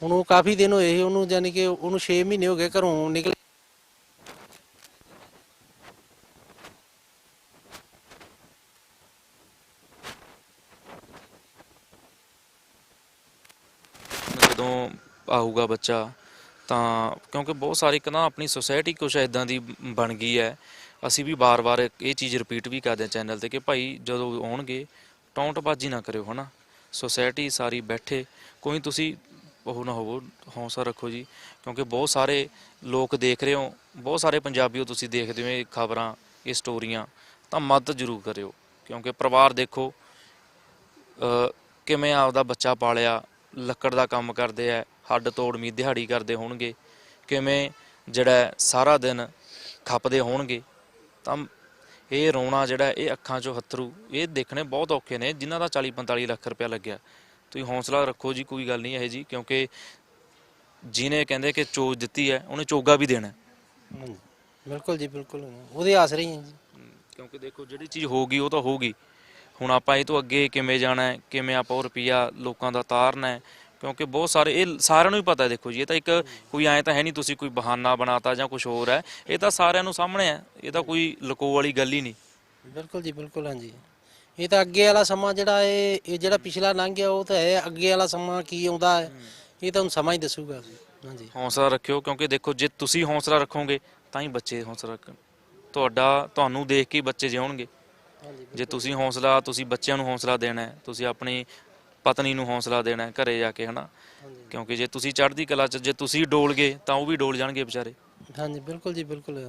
ਹੁਣ ਉਹ ਕਾਫੀ ਦਿਨ ਹੋਏ ਸੀ, ਉਹਨੂੰ ਯਾਨੀ ਕਿ ਉਹਨੂੰ 6 ਮਹੀਨੇ ਹੋ ਗਏ ਘਰੋਂ ਨਿਕਲ ਜਦੋਂ ਆਊਗਾ ਬੱਚਾ, ਤਾਂ ਕਿਉਂਕਿ ਬਹੁਤ ਸਾਰੇ ਇੱਕ ਨਾ ਆਪਣੀ ਸੋਸਾਇਟੀ ਕੁਛ ਇਦਾਂ ਦੀ ਬਣ ਗਈ ਹੈ। ਅਸੀਂ ਵੀ ਬਾਰ-ਬਾਰ ਇਹ ਚੀਜ਼ ਰਿਪੀਟ ਵੀ ਕਰਦੇ ਹਾਂ ਚੈਨਲ ਤੇ ਕਿ ਭਾਈ ਜਦੋਂ ਆਉਣਗੇ ਟੌਂਟਬਾਜ਼ੀ ਨਾ ਕਰਿਓ, ਹਨਾ? ਸੋਸਾਇਟੀ ਸਾਰੀ ਬੈਠੇ, ਕੋਈ ਤੁਸੀਂ ਉਹ ਨਾ ਹੋਵੋ, ਹੌਸਲਾ ਰੱਖੋ ਜੀ, ਕਿਉਂਕਿ ਬਹੁਤ ਸਾਰੇ ਲੋਕ ਦੇਖ ਰਹੇ ਹੋ, ਬਹੁਤ ਸਾਰੇ ਪੰਜਾਬੀਓ ਤੁਸੀਂ ਦੇਖਦੇ ਹੋ ਇਹ ਖਬਰਾਂ, ਇਹ ਸਟੋਰੀਆਂ ਤਾਂ ਮਦਦ ਜ਼ਰੂਰ ਕਰਿਓ, ਕਿਉਂਕਿ ਪਰਿਵਾਰ ਦੇਖੋ ਕਿਵੇਂ ਆਪਦਾ ਬੱਚਾ ਪਾਲਿਆ, ਲੱਕੜ ਦਾ ਕੰਮ ਕਰਦੇ ਆ ਹੱਡ ਤੋੜ ਮੀ ਦਿਹਾੜੀ ਕਰਦੇ ਹੋਣਗੇ ਕਿਵੇਂ ਜਿਹੜਾ ਹੈ ਸਾਰਾ ਦਿਨ ਖੱਪਦੇ ਹੋਣਗੇ ਤਾਂ ਇਹ ਰੋਣਾ ਜਿਹੜਾ ਇਹ ਅੱਖਾਂ 'ਚੋਂ ਹੱਥਰੂ ਇਹ ਦੇਖਣੇ ਬਹੁਤ ਔਖੇ ਨੇ ਜਿਨ੍ਹਾਂ ਦਾ 40 45 ਲੱਖ ਰੁਪਇਆ ਲੱਗਿਆ। ਤੁਸੀਂ ਹੌਸਲਾ ਰੱਖੋ ਜੀ ਕੋਈ ਗੱਲ ਨਹੀਂ ਇਹ ਜੀ ਕਿਉਂਕਿ ਜਿਹਨੇ ਕਹਿੰਦੇ ਕਿ ਚੋਜ ਦਿੱਤੀ ਹੈ ਉਹਨੇ ਚੋਗਾ ਵੀ ਦੇਣਾ। ਹੈ। ਬਿਲਕੁਲ ਜੀ ਬਿਲਕੁਲ ਉਹਦੇ ਆਸਰੇ ਹੀ ਹਾਂ ਜੀ। ਕਿਉਂਕਿ ਦੇਖੋ ਜਿਹੜੀ ਚੀਜ਼ ਹੋਊਗੀ ਉਹ ਤਾਂ ਹੋਊਗੀ। ਹੁਣ ਆਪਾਂ ਇਹ ਤੋਂ ਅੱਗੇ ਕਿਵੇਂ ਜਾਣਾ ਹੈ ਕਿਵੇਂ ਆਪਾਂ ਉਹ ਰੁਪਈਆ ਲੋਕਾਂ ਦਾ ਤਾਰਨਾ ਹੈ ਕਿਉਂਕਿ ਬਹੁਤ ਸਾਰੇ ਇਹ ਸਾਰਿਆਂ ਨੂੰ ਹੀ ਪਤਾ ਹੈ ਦੇਖੋ ਜੀ ਇਹ ਤਾਂ ਇੱਕ ਕੋਈ ਐਂ ਤਾਂ ਹੈ ਨਹੀਂ ਤੁਸੀਂ ਕੋਈ ਬਹਾਨਾ ਬਣਾਤਾ ਜਾਂ ਕੁਝ ਹੋਰ ਹੈ ਇਹ ਤਾਂ ਸਾਰਿਆਂ ਨੂੰ ਸਾਹਮਣੇ ਹੈ ਇਹ ਤਾਂ ਕੋਈ ਲਕੋ ਵਾਲੀ ਗੱਲ ਹੀ ਨਹੀਂ। ਬਿਲਕੁਲ ਜੀ ਬਿਲਕੁਲ ਹਾਂਜੀ। ਇਹ ਤਾਂ ਅੱਗੇ ਵਾਲਾ ਸਮਾਂ ਜਿਹੜਾ ਇਹ ਇਹ ਜਿਹੜਾ ਪਿਛਲਾ ਲੰਘ ਗਿਆ ਉਹ ਤਾਂ ਹੈ ਅੱਗੇ ਵਾਲਾ ਸਮਾਂ ਕੀ ਆਉਂਦਾ ਹੈ ਇਹ ਤਾਂ ਹੁਣ ਸਮਾਂ ਹੀ ਦੱਸੂਗਾ ਹਾਂਜੀ। ਹੌਸਲਾ ਰੱਖਿਓ ਕਿਉਂਕਿ ਦੇਖੋ ਜੇ ਤੁਸੀਂ ਹੌਸਲਾ ਰੱਖੋਗੇ ਤਾਂ ਹੀ ਬੱਚੇ ਹੌਸਲਾ ਰੱਖਣ ਤੁਹਾਡਾ ਤੁਹਾਨੂੰ ਦੇਖ ਕੇ ਬੱਚੇ ਜਿਉਣਗੇ। ਜੇ ਤੁਸੀਂ ਹੌਸਲਾ ਤੁਸੀਂ ਬੱਚਿਆਂ ਨੂੰ ਹੌਸਲਾ ਦੇਣਾ ਹੈ ਤੁਸੀਂ ਆਪਣੀ ਪਤਨੀ ਨੂੰ ਹੌਸਲਾ ਦੇਣਾ ਹੈ ਘਰੇ ਜਾ ਕੇ ਹਨਾ? ਕਿਉਂਕਿ ਜੇ ਤੁਸੀਂ ਚੜ੍ਹਦੀ ਕਲਾ 'ਚ ਜੇ ਤੁਸੀਂ ਡੋਲ ਗਏ ਤਾਂ ਉਹ ਵੀ ਡੋਲ ਜਾਣਗੇ ਵਿਚਾਰੇ। ਹਾਂਜੀ ਬਿਲਕੁਲ ਜੀ ਬਿਲਕੁਲ।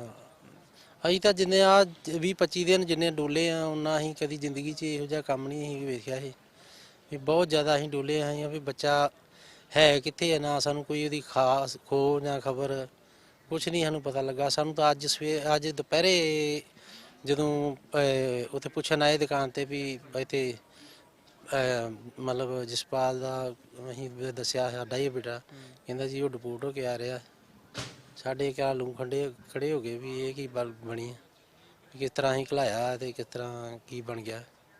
ਅਸੀਂ ਤਾਂ ਜਿੰਨੇ ਆ 20 25 ਦਿਨ ਜਿੰਨੇ ਡੋਲੇ ਆ ਉਹਨਾਂ ਅਸੀਂ ਕਦੀ ਜ਼ਿੰਦਗੀ 'ਚ ਇਹੋ ਜਿਹਾ ਕੰਮ ਨਹੀਂ ਅਸੀਂ ਵੇਖਿਆ ਸੀ ਵੀ ਬਹੁਤ ਜ਼ਿਆਦਾ ਅਸੀਂ ਡੋਲੇ ਆਏ ਆ ਵੀ ਬੱਚਾ ਹੈ ਕਿੱਥੇ ਹੈ ਨਾ ਸਾਨੂੰ ਕੋਈ ਉਹਦੀ ਖਾਸ ਖੋ ਜਾਂ ਖਬਰ ਕੁਝ ਨਹੀਂ ਸਾਨੂੰ ਪਤਾ ਲੱਗਾ। ਸਾਨੂੰ ਤਾਂ ਅੱਜ ਸਵੇ ਅੱਜ ਦੁਪਹਿਰੇ ਜਦੋਂ ਉੱਥੇ ਪੁੱਛਣ ਆਏ ਦੁਕਾਨ ਤੇ ਵੀ ਇੱਥੇ ਅਹ, ਮਤਲਬ ਜਸਪਾਲ ਦਾ ਅਸੀਂ ਦੱਸਿਆ ਸਾਡਾ ਹੀ ਬੇਟਾ ਕਹਿੰਦਾ ਜੀ ਉਹ ਡਿਪੋਰਟ ਹੋ ਕੇ ਆ ਰਿਹਾ। ਸਾਡੇ ਕਿਆ ਲੂ ਖੰਡੇ ਖੜੇ ਹੋ ਗਏ ਵੀ ਇਹ ਕੀ ਬਲ ਬਣੀ ਹੈ ਵੀ ਕਿਸ ਤਰ੍ਹਾਂ ਅਸੀਂ ਘਲਾਇਆ ਤੇ ਕਿਸ ਤਰ੍ਹਾਂ ਕੀ ਬਣ ਗਿਆ।